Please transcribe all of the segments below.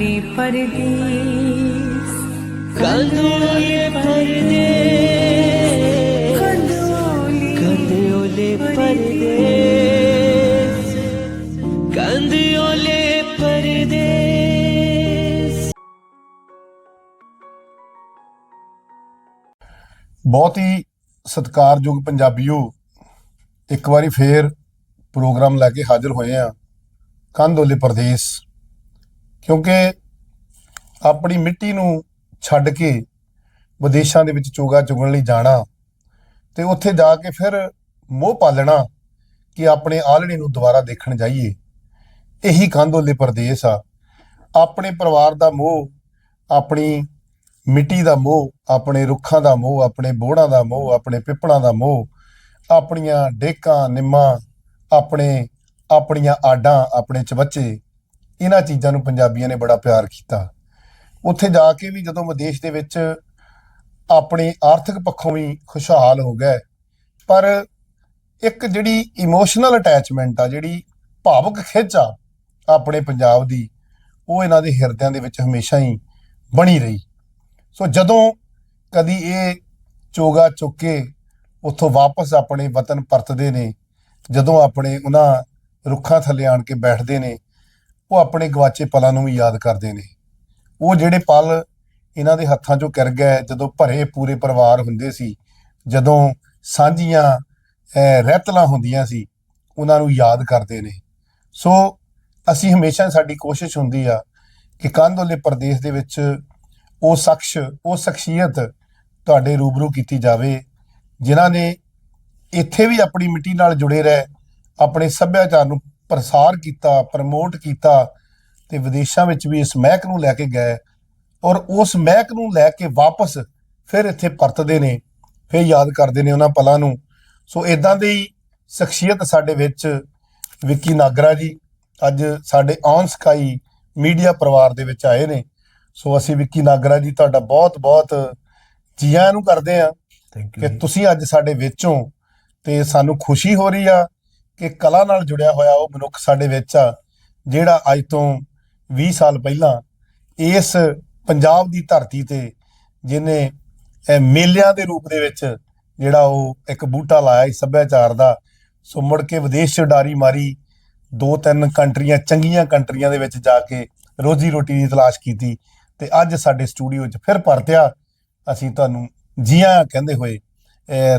ਕੰਦੋਲੀ ਪਰਦੇਸ ਕੰਦੋਲੇ ਪਰਦੇਸ ਕੰਦੋਲੀ ਕੰਦੋਲੇ ਪਰਦੇਸ ਕੰਦੋਲੇ ਪਰਦੇਸ ਬਹੁਤ ਹੀ ਸਤਿਕਾਰਯੋਗ ਪੰਜਾਬੀਓ ਇੱਕ ਵਾਰੀ ਫੇਰ ਪ੍ਰੋਗਰਾਮ ਲੈ ਕੇ ਹਾਜ਼ਰ ਹੋਏ ਆ ਕੰਦੋਲੇ ਪ੍ਰਦੇਸ਼ ਕਿਉਂਕਿ ਆਪਣੀ ਮਿੱਟੀ ਨੂੰ ਛੱਡ ਕੇ ਵਿਦੇਸ਼ਾਂ ਦੇ ਵਿੱਚ ਚੋਗਾ ਚੁਗਣ ਲਈ ਜਾਣਾ ਤੇ ਉੱਥੇ ਜਾ ਕੇ ਫਿਰ ਮੋਹ ਪਾਲਣਾ ਕਿ ਆਪਣੇ ਆਲਣੇ ਨੂੰ ਦੁਬਾਰਾ ਦੇਖਣ ਜਾਈਏ। ਇਹੀ ਕੰਦੋਲੇ ਪ੍ਰਦੇਸ਼ ਆ। ਆਪਣੇ ਪਰਿਵਾਰ ਦਾ ਮੋਹ, ਆਪਣੀ ਮਿੱਟੀ ਦਾ ਮੋਹ, ਆਪਣੇ ਰੁੱਖਾਂ ਦਾ ਮੋਹ, ਆਪਣੇ ਬੋੜਾਂ ਦਾ ਮੋਹ, ਆਪਣੇ ਪਿੱਪਲਾਂ ਦਾ ਮੋਹ, ਆਪਣੀਆਂ ਡੇਕਾਂ, ਨਿੰਮਾਂ, ਆਪਣੇ, ਆਪਣੀਆਂ ਆਡਾਂ, ਆਪਣੇ ਚਵੱਚੇ ਇਹਨਾਂ ਚੀਜ਼ਾਂ ਨੂੰ ਪੰਜਾਬੀਆਂ ਨੇ ਬੜਾ ਪਿਆਰ ਕੀਤਾ। ਉੱਥੇ ਜਾ ਕੇ ਵੀ ਜਦੋਂ ਵਿਦੇਸ਼ ਦੇ ਵਿੱਚ ਆਪਣੇ ਆਰਥਿਕ ਪੱਖੋਂ ਵੀ ਖੁਸ਼ਹਾਲ ਹੋ ਗਏ, ਪਰ ਇੱਕ ਜਿਹੜੀ ਇਮੋਸ਼ਨਲ ਅਟੈਚਮੈਂਟ ਆ, ਜਿਹੜੀ ਭਾਵਕ ਖਿੱਚ ਆ ਆਪਣੇ ਪੰਜਾਬ ਦੀ, ਉਹ ਇਹਨਾਂ ਦੇ ਹਿਰਦਿਆਂ ਦੇ ਵਿੱਚ ਹਮੇਸ਼ਾ ਹੀ ਬਣੀ ਰਹੀ। ਸੋ ਜਦੋਂ ਕਦੀ ਇਹ ਚੋਗਾ ਚੁੱਕ ਕੇ ਉੱਥੋਂ ਵਾਪਸ ਆਪਣੇ ਵਤਨ ਪਰਤਦੇ ਨੇ, ਜਦੋਂ ਆਪਣੇ ਉਹਨਾਂ ਰੁੱਖਾਂ ਥੱਲੇ ਆਣ ਕੇ ਬੈਠਦੇ ਨੇ ਉਹ ਆਪਣੇ ਗਵਾਚੇ ਪਲਾਂ ਨੂੰ ਵੀ ਯਾਦ ਕਰਦੇ ਨੇ। ਉਹ ਜਿਹੜੇ ਪਲ ਇਹਨਾਂ ਦੇ ਹੱਥਾਂ 'ਚੋਂ ਕਿਰ ਗਏ ਜਦੋਂ ਭਰੇ ਪੂਰੇ ਪਰਿਵਾਰ ਹੁੰਦੇ ਸੀ ਜਦੋਂ ਸਾਂਝੀਆਂ ਅਹ, ਰਹਿਤਲਾਂ ਹੁੰਦੀਆਂ ਸੀ ਉਹਨਾਂ ਨੂੰ ਯਾਦ ਕਰਦੇ ਨੇ। ਸੋ ਅਸੀਂ ਹਮੇਸ਼ਾ ਸਾਡੀ ਕੋਸ਼ਿਸ਼ ਹੁੰਦੀ ਆ ਕਿ ਕੰਧੋਲੇ ਪ੍ਰਦੇਸ਼ ਦੇ ਵਿੱਚ ਉਹ ਸ਼ਖਸ ਉਹ ਸ਼ਖਸੀਅਤ ਤੁਹਾਡੇ ਰੂਬਰੂ ਕੀਤੀ ਜਾਵੇ ਜਿਨ੍ਹਾਂ ਨੇ ਇੱਥੇ ਵੀ ਆਪਣੀ ਮਿੱਟੀ ਨਾਲ ਜੁੜੇ ਰਹਿ ਆਪਣੇ ਸੱਭਿਆਚਾਰ ਨੂੰ ਪ੍ਰਸਾਰ ਕੀਤਾ ਪ੍ਰਮੋਟ ਕੀਤਾ ਤੇ ਵਿਦੇਸ਼ਾਂ ਵਿੱਚ ਵੀ ਇਸ ਮਹਿਕ ਨੂੰ ਲੈ ਕੇ ਗਏ ਔਰ ਉਸ ਮਹਿਕ ਨੂੰ ਲੈ ਕੇ ਵਾਪਸ ਫਿਰ ਇੱਥੇ ਪਰਤਦੇ ਨੇ ਫਿਰ ਯਾਦ ਕਰਦੇ ਨੇ ਉਹਨਾਂ ਪਲਾਂ ਨੂੰ। ਸੋ ਇਦਾਂ ਦੀ ਹੀ ਸ਼ਖਸੀਅਤ ਸਾਡੇ ਵਿੱਚ ਵਿੱਕੀ ਨਾਗਰਾ ਜੀ ਅੱਜ ਸਾਡੇ ਔਨ ਸਕਾਈ ਮੀਡੀਆ ਪਰਿਵਾਰ ਦੇ ਵਿੱਚ ਆਏ ਨੇ। ਸੋ ਅਸੀਂ ਵਿੱਕੀ ਨਾਗਰਾ ਜੀ ਤੁਹਾਡਾ ਬਹੁਤ ਬਹੁਤ ਜੀ ਆਇਆਂ ਨੂੰ ਕਰਦੇ ਆ ਥੈਂਕ ਕਿ ਤੁਸੀਂ ਅੱਜ ਸਾਡੇ ਵਿੱਚੋਂ ਤੇ ਸਾਨੂੰ ਖੁਸ਼ੀ ਹੋ ਰਹੀ ਆ ਕਿ ਕਲਾ ਨਾਲ ਜੁੜਿਆ ਹੋਇਆ ਉਹ ਮਨੁੱਖ ਸਾਡੇ ਵਿੱਚ ਆ, ਜਿਹੜਾ ਅੱਜ ਤੋਂ 20 ਸਾਲ ਪਹਿਲਾਂ ਇਸ ਪੰਜਾਬ ਦੀ ਧਰਤੀ ਤੇ ਜਿਹਨੇ ਮੇਲਿਆਂ ਦੇ ਰੂਪ ਦੇ ਵਿੱਚ ਜਿਹੜਾ ਉਹ ਇੱਕ ਬੂਟਾ ਲਾਇਆ ਸੀ ਸੱਭਿਆਚਾਰ ਦਾ, ਸੋ ਮੁੜ ਕੇ ਵਿਦੇਸ਼ 'ਚ ਉਡਾਰੀ ਮਾਰੀ ਦੋ ਤਿੰਨ ਕੰਟਰੀਆਂ, ਚੰਗੀਆਂ ਕੰਟਰੀਆਂ ਦੇ ਵਿੱਚ ਜਾ ਕੇ ਰੋਜੀ ਰੋਟੀ ਦੀ ਤਲਾਸ਼ ਕੀਤੀ ਤੇ ਅੱਜ ਸਾਡੇ ਸਟੂਡੀਓ 'ਚ ਫਿਰ ਪਰਤਿਆ। ਅਸੀਂ ਤੁਹਾਨੂੰ ਜੀਆਂ ਕਹਿੰਦੇ ਹੋਏ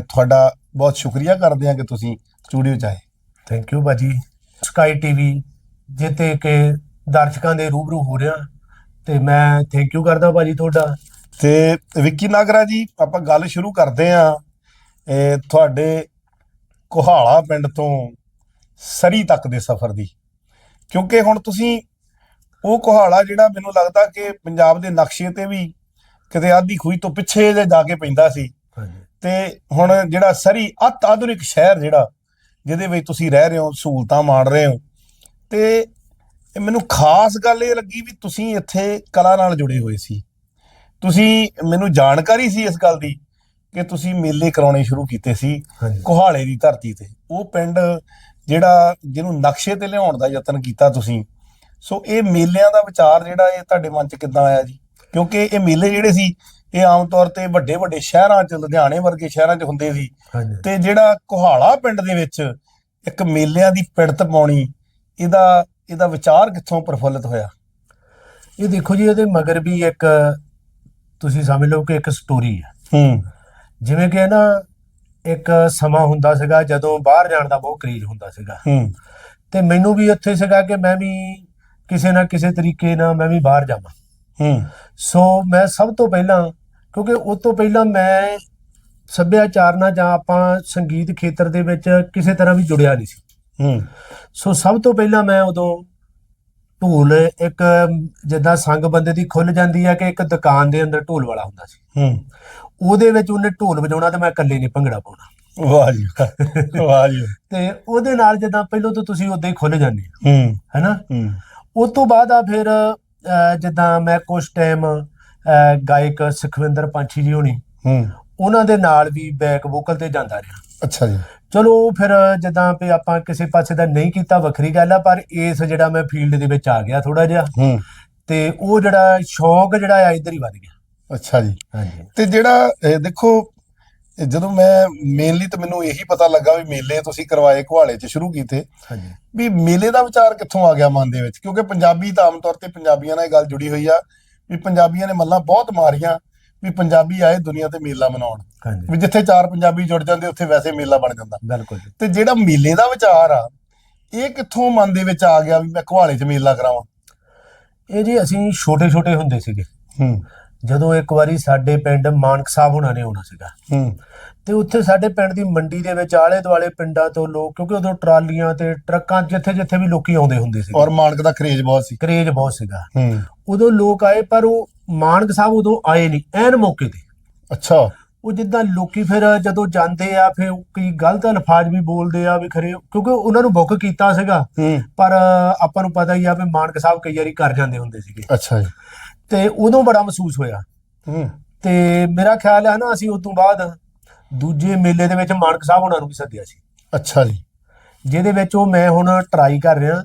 ਤੁਹਾਡਾ ਬਹੁਤ ਸ਼ੁਕਰੀਆ ਕਰਦੇ ਹਾਂ ਕਿ ਤੁਸੀਂ ਸਟੂਡੀਓ 'ਚ ਆਏ। ਥੈਂਕ ਯੂ ਬਾਜੀ ਸਕਾਈ ਟੀਵੀ ਜਿੱਤੇ ਕਿ ਦਰਸ਼ਕਾਂ ਦੇ ਰੂਬਰੂ ਹੋ ਰਿਹਾ ਤੇ ਮੈਂ ਥੈਂਕ ਯੂ ਕਰਦਾ ਬਾਜੀ ਤੁਹਾਡਾ। ਤੇ ਵਿੱਕੀ ਨਾਗਰਾ ਜੀ ਆਪਾਂ ਗੱਲ ਸ਼ੁਰੂ ਕਰਦੇ ਆਂ ਤੁਹਾਡੇ ਕੋਹਾਲਾ ਪਿੰਡ ਤੋਂ ਸਰੀ ਤੱਕ ਦੇ ਸਫ਼ਰ ਦੀ। ਕਿਉਂਕਿ ਹੁਣ ਤੁਸੀਂ ਉਹ ਕੋਹਾਲਾ ਜਿਹੜਾ ਮੈਨੂੰ ਲੱਗਦਾ ਕਿ ਪੰਜਾਬ ਦੇ ਨਕਸ਼ੇ ਤੇ ਵੀ ਕਿਤੇ ਆਦੀ ਖੂਈ ਤੋਂ ਪਿੱਛੇ ਜੇ ਜਾ ਕੇ ਪੈਂਦਾ ਸੀ। ਤੇ ਹੁਣ ਜਿਹੜਾ ਸਰੀ ਅਤ ਆਧੁਨਿਕ ਸ਼ਹਿਰ ਜਿਹੜਾ ਜਿਹਦੇ ਵਿੱਚ ਤੁਸੀਂ ਰਹਿ ਰਹੇ ਹੋ ਸਹੂਲਤਾਂ ਮਾਣ ਰਹੇ ਹੋ। ਤੇ ਇਹ ਮੈਨੂੰ ਖਾਸ ਗੱਲ ਇਹ ਲੱਗੀ ਵੀ ਤੁਸੀਂ ਇੱਥੇ ਕਲਾ ਨਾਲ ਜੁੜੇ ਹੋਏ ਸੀ। ਤੁਸੀਂ ਮੈਨੂੰ ਜਾਣਕਾਰੀ ਸੀ ਇਸ ਗੱਲ ਦੀ ਕਿ ਤੁਸੀਂ ਮੇਲੇ ਕਰਾਉਣੇ ਸ਼ੁਰੂ ਕੀਤੇ ਸੀ ਕੋਹਾਲੇ ਦੀ ਧਰਤੀ ਤੇ। ਉਹ ਪਿੰਡ ਜਿਹੜਾ ਜਿਹਨੂੰ ਨਕਸ਼ੇ ਤੇ ਲਿਆਉਣ ਦਾ ਯਤਨ ਕੀਤਾ ਤੁਸੀਂ ਸੋ ਇਹ ਮੇਲਿਆਂ ਦਾ ਵਿਚਾਰ ਜਿਹੜਾ ਇਹ ਤੁਹਾਡੇ ਮਨ 'ਚ ਕਿੱਦਾਂ ਆਇਆ ਜੀ? ਕਿਉਂਕਿ ਇਹ ਮੇਲੇ ਜਿਹੜੇ ਸੀ ਇਹ ਆਮ ਤੌਰ ਤੇ ਵੱਡੇ ਵੱਡੇ ਸ਼ਹਿਰਾਂ 'ਚ ਲੁਧਿਆਣੇ ਵਰਗੇ ਸ਼ਹਿਰਾਂ 'ਚ ਹੁੰਦੇ ਸੀ। ਤੇ ਜਿਹੜਾ ਕੋਹਾਲਾ ਪਿੰਡ ਦੇ ਵਿੱਚ ਇੱਕ ਮੇਲਿਆਂ ਦੀ ਪਿੜਤ ਪਾਉਣੀ ਇਹਦਾ ਇਹਦਾ ਵਿਚਾਰ ਕਿੱਥੋਂ ਪ੍ਰਫੁੱਲਤ ਹੋਇਆ? ਇਹ ਦੇਖੋ ਜੀ ਇਹਦੇ ਮਗਰ ਵੀ ਇੱਕ ਤੁਸੀਂ ਸਮਝ ਲਓ ਕਿ ਇੱਕ ਸਟੋਰੀ ਹੈ। ਹੂੰ। ਜਿਵੇਂ ਕਿ ਨਾ ਇੱਕ ਸਮਾਂ ਹੁੰਦਾ ਸੀਗਾ ਜਦੋਂ ਬਾਹਰ ਜਾਣ ਦਾ ਬਹੁਤ ਕਰੇਜ ਹੁੰਦਾ ਸੀਗਾ। ਹੂੰ। ਤੇ ਮੈਨੂੰ ਵੀ ਉੱਥੇ ਸੀਗਾ ਕਿ ਮੈਂ ਵੀ ਕਿਸੇ ਨਾ ਕਿਸੇ ਤਰੀਕੇ ਨਾਲ ਮੈਂ ਵੀ ਬਾਹਰ ਜਾਵਾਂ। ਹੂੰ। ਸੋ ਮੈਂ ਸਭ ਤੋਂ ਪਹਿਲਾਂ ਕਿਉਂਕਿ ਉਸ ਤੋਂ ਪਹਿਲਾਂ ਮੈਂ ਸੱਭਿਆਚਾਰ ਨਾਲ ਜਾਂ ਆਪਾਂ ਸੰਗੀਤ ਖੇਤਰ ਦੇ ਵਿੱਚ ਕਿਸੇ ਤਰ੍ਹਾਂ ਵੀ ਜੁੜਿਆ ਨਹੀਂ ਸੀ। ਹੂੰ। ਸੋ ਸਭ ਤੋਂ ਪਹਿਲਾਂ ਮੈਂ ਉਦੋਂ ਢੋਲ ਇੱਕ ਜਿੱਦਾਂ ਸੰਗ ਬੰਦੇ ਦੀ ਖੁੱਲ ਜਾਂਦੀ ਆ ਕਿ ਇੱਕ ਦੁਕਾਨ ਦੇ ਅੰਦਰ ਢੋਲ ਵਾਲਾ ਹੁੰਦਾ ਸੀ। ਹੂੰ। ਉਹਦੇ ਵਿੱਚ ਉਹਨੇ ਢੋਲ ਵਜਾਉਣਾ ਤੇ ਮੈਂ ਇਕੱਲੇ ਨੇ ਭੰਗੜਾ ਪਾਉਣਾ। ਵਾਹ ਜੀ ਵਾਹ, ਜੀ। ਤੇ ਉਹਦੇ ਨਾਲ ਜਿੱਦਾਂ ਪਹਿਲਾਂ ਤੋਂ ਤੁਸੀਂ ਉਦਾਂ ਹੀ ਖੁੱਲ ਜਾਂਦੇ ਹੋ। ਹੂੰ। ਹੈਨਾ? ਹੂੰ। ਉਸ ਤੋਂ ਬਾਅਦ ਆ ਫਿਰ ਜਿੱਦਾਂ ਮੈਂ ਕੁਝ ਟਾਈਮ ਗਾਇਕ ਸੁਖਵਿੰਦਰ ਪੰਛੀ ਜੀ ਹੋਣੀ। ਹੂੰ। ਉਹਨਾਂ ਦੇ ਨਾਲ ਵੀ ਬੈਕ ਵੋਕਲ ਤੇ ਜਾਂਦਾ ਰਿਹਾ। ਅੱਛਾ ਜੀ। ਚਲੋ ਫਿਰ ਜਿੱਦਾਂ ਵੀ ਆਪਾਂ ਕਿਸੇ ਪਾਸੇ ਦਾ ਨਹੀਂ ਕੀਤਾ ਵੱਖਰੀ ਗੱਲ ਆ ਪਰ ਇਸ ਜਿਹੜਾ ਮੈਂ ਫੀਲਡ ਦੇ ਵਿੱਚ ਆ ਗਿਆ ਥੋੜਾ ਜਿਹਾ। ਹੂੰ। ਤੇ ਉਹ ਜਿਹੜਾ ਸ਼ੌਂਕ ਜਿਹੜਾ ਆ ਇੱਧਰ ਹੀ ਵੱਧ ਗਿਆ। ਅੱਛਾ ਜੀ। ਹਾਂਜੀ। ਤੇ ਜਿਹੜਾ ਦੇਖੋ ਜਦੋਂ ਮੈਂ ਮੇਨਲੀ ਤਾਂ ਮੈਨੂੰ ਇਹੀ ਪਤਾ ਲੱਗਾ ਵੀ ਮੇਲੇ ਤੁਸੀਂ ਕਰਵਾਏ ਘੁਆਲੇ 'ਚ ਸ਼ੁਰੂ ਕੀਤੇ। ਹਾਂਜੀ। ਵੀ ਮੇਲੇ ਦਾ ਵਿਚਾਰ ਕਿੱਥੋਂ ਆ ਗਿਆ ਮਨ ਦੇ ਵਿੱਚ? ਕਿਉਂਕਿ ਪੰਜਾਬੀ ਤਾਂ ਆਮ ਤੌਰ ਤੇ ਪੰਜਾਬੀਆਂ ਨਾਲ ਇਹ ਗੱਲ ਜੁੜੀ ਹੋਈ ਆ। ਵੀ ਪੰਜਾਬੀਆਂ ਨੇ ਮੱਲਾਂ ਬਹੁਤ ਮਾਰੀਆਂ ਵੀ ਪੰਜਾਬੀ ਆਏ ਦੁਨੀਆ ਤੇ ਮੇਲਾ ਮਨਾਉਣ। ਹਾਂਜੀ। ਵੀ ਜਿੱਥੇ ਚਾਰ ਪੰਜਾਬੀ ਜੁੜ ਜਾਂਦੇ ਉੱਥੇ ਵੈਸੇ ਮੇਲਾ ਬਣ ਜਾਂਦਾ। ਬਿਲਕੁਲ ਜੀ। ਤੇ ਜਿਹੜਾ ਮੇਲੇ ਦਾ ਵਿਚਾਰ ਆ ਇਹ ਕਿੱਥੋਂ ਮਨ ਦੇ ਵਿੱਚ ਆ ਗਿਆ ਵੀ ਮੈਂ ਘੁਆਲੇ 'ਚ ਮੇਲਾ ਕਰਾਵਾਂ? ਇਹ ਜੀ ਅਸੀਂ ਛੋਟੇ ਛੋਟੇ ਹੁੰਦੇ ਸੀਗੇ। ਹੂੰ। ਜਦੋਂ ਇੱਕ ਵਾਰੀ ਸਾਡੇ ਪਿੰਡ ਮਾਨਕ ਸਾਹਿਬ ਹੋਣਾ ਨੇ ਆਉਣਾ ਸੀਗਾ ਹੂੰ। ਤੇ ਉੱਥੇ ਸਾਡੇ ਪਿੰਡ ਦੀ ਮੰਡੀ ਦੇ ਵਿੱਚ ਆਲੇ ਦੁਆਲੇ ਪਿੰਡਾਂ ਤੋਂ ਲੋਕ ਕਿਉਂਕਿ ਉਦੋਂ ਟਰਾਲੀਆਂ ਤੇ ਟਰੱਕਾਂ ਜਿੱਥੇ ਜਿੱਥੇ ਵੀ ਲੋਕੀ ਆਉਂਦੇ ਹੁੰਦੇ ਸੀ ਔਰ ਮਾਨਕ ਦਾ ਕਰੇਜ ਬਹੁਤ ਸੀ। ਕਰੇਜ ਬਹੁਤ ਸੀਗਾ। ਹੂੰ। ਉਦੋਂ ਲੋਕ ਆਏ ਪਰ ਉਹ ਮਾਨਕ ਸਾਹਿਬ ਉਦੋਂ ਆਏ ਨਹੀਂ ਐਨ ਮੌਕੇ ਤੇ। ਅੱਛਾ। ਉਹ ਜਿੱਦਾਂ ਲੋਕੀ ਫਿਰ ਜਦੋਂ ਜਾਂਦੇ ਆ ਫਿਰ ਕਈ ਗਲਤ ਅਲਫਾਜ਼ ਵੀ ਬੋਲਦੇ ਆ ਵੀ ਖਰੇ ਕਿਉਂਕਿ ਉਹਨਾਂ ਨੂੰ ਬੁੱਕ ਕੀਤਾ ਸੀਗਾ। ਪਰ ਆਪਾਂ ਨੂੰ ਪਤਾ ਹੀ ਆ ਵੀ ਮਾਨਕ ਸਾਹਿਬ ਕਈ ਵਾਰੀ ਕਰ ਜਾਂਦੇ ਹੁੰਦੇ ਸੀਗੇ। ਅੱਛਾ ਜੀ। ਤੇ ਉਦੋਂ ਬੜਾ ਮਹਿਸੂਸ ਹੋਇਆ। ਹੂੰ। ਤੇ ਮੇਰਾ ਖਿਆਲ ਹੈ ਨਾ ਅਸੀਂ ਉਸ ਤੋਂ ਬਾਅਦ ਦੂਜੇ ਮੇਲੇ ਦੇ ਵਿੱਚ ਮਾਨਕ ਸਾਹਿਬ ਉਹਨਾਂ ਨੂੰ ਵੀ ਸੱਦਿਆ ਸੀ। ਅੱਛਾ ਜੀ। ਜਿਹਦੇ ਵਿੱਚ ਉਹ ਮੈਂ ਹੁਣ ਟਰਾਈ ਕਰ ਰਿਹਾ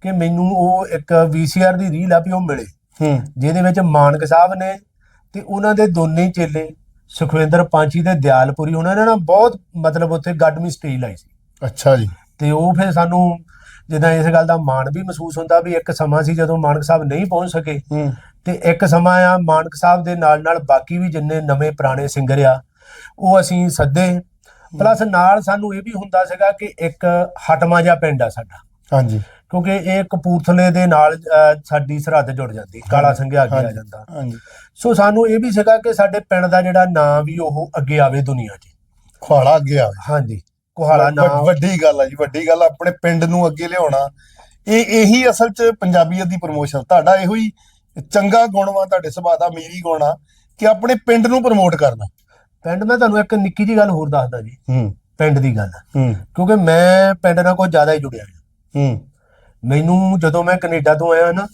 ਕਿ ਮੈਨੂੰ ਉਹ ਇੱਕ ਵੀਸੀਆਰ ਦੀ ਰੀਲ ਆ ਵੀ ਉਹ ਮਿਲੇ। ਹੂੰ। ਜਿਹਦੇ ਵਿੱਚ ਮਾਨਕ ਸਾਹਿਬ ਨੇ ਤੇ ਉਹਨਾਂ ਦੇ ਦੋਨੇ ਚੇਲੇ ਸੁਖਵਿੰਦਰ ਪਾਂਚੀ ਤੇ ਦਿਆਲਪੁਰੀ ਉਹਨਾਂ ਨੇ ਨਾ ਬਹੁਤ ਮਤਲਬ ਉੱਥੇ ਗੱਡਮੀ ਸਟੇਜ ਲਾਈ ਸੀ। ਅੱਛਾ ਜੀ। ਤੇ ਉਹ ਫਿਰ ਸਾਨੂੰ ਜਿੱਦਾਂ ਇਸ ਗੱਲ ਦਾ ਮਾਣ ਵੀ ਮਹਿਸੂਸ ਹੁੰਦਾ ਵੀ ਇੱਕ ਸਮਾਂ ਸੀ ਜਦੋਂ ਮਾਨਕ ਸਾਹਿਬ ਨਹੀਂ ਪਹੁੰਚ ਸਕੇ। ਹੂੰ। ਤੇ ਇੱਕ ਸਮਾਂ ਆ ਮਾਨਕ ਸਾਹਿਬ ਦੇ ਨਾਲ ਨਾਲ ਬਾਕੀ ਵੀ ਜਿੰਨੇ ਨਵੇਂ ਪੁਰਾਣੇ ਸਿੰਗਰ ਆ ਉਹ ਅਸੀਂ ਸੱਦੇ। ਪਲੱਸ ਨਾਲ ਸਾਨੂੰ ਇਹ ਵੀ ਹੁੰਦਾ ਸੀਗਾ ਕਿ ਇੱਕ ਹਟਮਾ ਜਿਹਾ ਪਿੰਡ ਆ ਸਾਡਾ। ਹਾਂਜੀ। ਕਿਉਂਕਿ ਇਹ ਕਪੂਰਥਲੇ ਦੇ ਨਾਲ ਸਾਡੀ ਸਰਹੱਦ ਜੁੜ ਜਾਂਦੀ ਕਾਲਾ ਸੰਘਿਆ ਅੱਗੇ ਆ ਜਾਂਦਾ। ਹਾਂਜੀ। ਸੋ ਸਾਨੂੰ ਇਹ ਵੀ ਸੀਗਾ ਕਿ ਸਾਡੇ ਪਿੰਡ ਦਾ ਜਿਹੜਾ ਨਾਂ ਵੀ ਉਹ ਅੱਗੇ ਆਵੇ ਦੁਨੀਆ 'ਚ। ਖੁਆਲਾ ਅੱਗੇ ਆ ਹਾਂਜੀ ਕੋਹਾਲਾ ਨਾਂ। ਵੱਡ- ਵੱਡੀ ਗੱਲ ਆ ਜੀ ਵੱਡੀ ਗੱਲ ਆ, ਆਪਣੇ ਪਿੰਡ ਨੂੰ ਅੱਗੇ ਲਿਆਉਣਾ। ਇਹ ਇਹੀ ਅਸਲ 'ਚ ਪੰਜਾਬੀਅਤ ਦੀ ਪ੍ਰਮੋਸ਼ਨ ਤੁਹਾਡਾ ਇਹੋ ਹੀ ਚੰਗਾ ਗੁਣ ਵਾ ਤੁਹਾਡੇ ਸੁਭਾਅ ਦਾ ਮੀਰੀ ਗੁਣ ਆ ਕਿ ਆਪਣੇ ਪਿੰਡ ਨੂੰ ਪ੍ਰਮੋਟ ਕਰਨਾ। ਪਿੰਡ ਮੈਂ ਤੁਹਾਨੂੰ ਇੱਕ ਨਿੱਕੀ ਜੀ ਗੱਲ ਹੋਰ ਦੱਸਦਾ ਜੀ। ਹੂੰ। ਪਿੰਡ ਦੀ ਗੱਲ। ਹੂੰ। ਕਿਉਂਕਿ ਮੈਂ ਪਿੰਡ ਨਾਲ ਕੁਝ ਜ਼ਿਆਦਾ ਹੀ ਜੁੜਿਆ ਹਾਂ ਹੂੰ। ਮੈਨੂੰ ਜਦੋਂ ਮੈਂ ਕੈਨੇਡਾ ਤੋਂ ਆਇਆ ਨਾ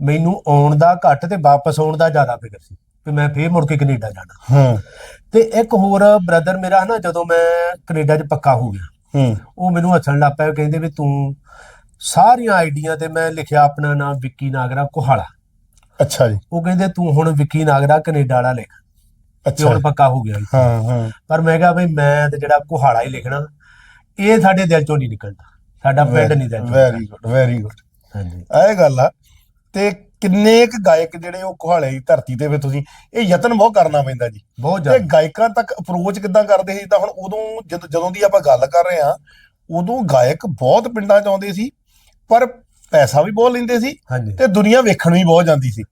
ਮੈਨੂੰ ਆਉਣ ਦਾ ਘੱਟ ਤੇ ਵਾਪਸ ਆਉਣ ਦਾ ਜ਼ਿਆਦਾ ਫਿਕਰ ਸੀ ਕਿ ਮੈਂ ਫੇਰ ਮੁੜ ਕੇ ਕੈਨੇਡਾ ਜਾਣਾ। ਹੂੰ। ਤੇ ਇੱਕ ਹੋਰ ਬ੍ਰਦਰ ਮੇਰਾ ਨਾ ਜਦੋਂ ਮੈਂ ਕੈਨੇਡਾ 'ਚ ਪੱਕਾ ਹੋ ਗਿਆ ਹੂੰ। ਉਹ ਮੈਨੂੰ ਹੱਸਣ ਲੱਗ ਪਿਆ ਕਹਿੰਦੇ ਵੀ ਤੂੰ ਸਾਰੀਆਂ ਆਈਡੀਆਂ ਤੇ ਮੈਂ ਲਿਖਿਆ ਆਪਣਾ ਨਾਮ ਵਿੱਕੀ ਨਾਗਰਾ ਕੋਹਾਲਾ। ਅੱਛਾ ਜੀ। ਉਹ ਕਹਿੰਦੇ ਤੂੰ ਹੁਣ ਵਿੱਕੀ ਨਾਗਰਾ ਕੈਨੇਡਾ ਵਾਲਾ ਲਿਖ। ਤੇ ਅੱਛਾ ਹੁਣ ਪੱਕਾ ਹੋ ਗਿਆ। ਹਾਂ ਹਾਂ। ਪਰ ਮੈਂ ਕਿਹਾ ਬਈ ਮੈਂ ਤੇ ਜਿਹੜਾ ਕੋਹਾਲਾ ਹੀ ਲਿਖਣਾ ਇਹ ਸਾਡੇ ਦਿਲ ਚੋਂ ਨਹੀਂ ਨਿਕਲਦਾ। ਸਾਡਾ ਪਿੰਡ ਨਹੀਂ ਦਿਲ ਚੋਂ ਵੈਰੀ ਗੁੱਡ ਵੈਰੀ ਗੁੱਡ। ਹਾਂਜੀ। ਇਹ ਗੱਲ ਆ ਤੇ ਕਿੰਨੇ ਕੁ ਗਾਇਕ ਜਿਹੜੇ ਉਹ ਕੁਹਾਲੇ ਦੀ ਧਰਤੀ ਤੇ ਵੀ ਤੁਸੀਂ ਇਹ ਯਤਨ ਬਹੁਤ ਕਰਨਾ ਪੈਂਦਾ ਜੀ। ਬਹੁਤ ਤੇ ਜ਼ਿਆਦਾ। ਗਾਇਕਾਂ ਤੱਕ ਅਪਰੋਚ ਕਿੱਦਾਂ ਕਰਦੇ ਸੀ? ਤਾਂ ਹੁਣ ਉਦੋਂ ਜਦੋਂ ਦੀ ਆਪਾਂ ਗੱਲ ਕਰ ਰਹੇ ਆ ਉਦੋਂ ਗਾਇਕ ਬਹੁਤ ਪਿੰਡਾਂ 'ਚ ਆਉਂਦੇ ਸੀ ਪਰ ਪੈਸਾ ਵੀ ਬਹੁਤ ਲੈਂਦੇ ਸੀ ਹਾਂਜੀ। ਤੇ ਦੁਨੀਆ ਵੇਖਣ ਵੀ ਬਹੁਤ ਜਾਂਦੀ ਸੀ।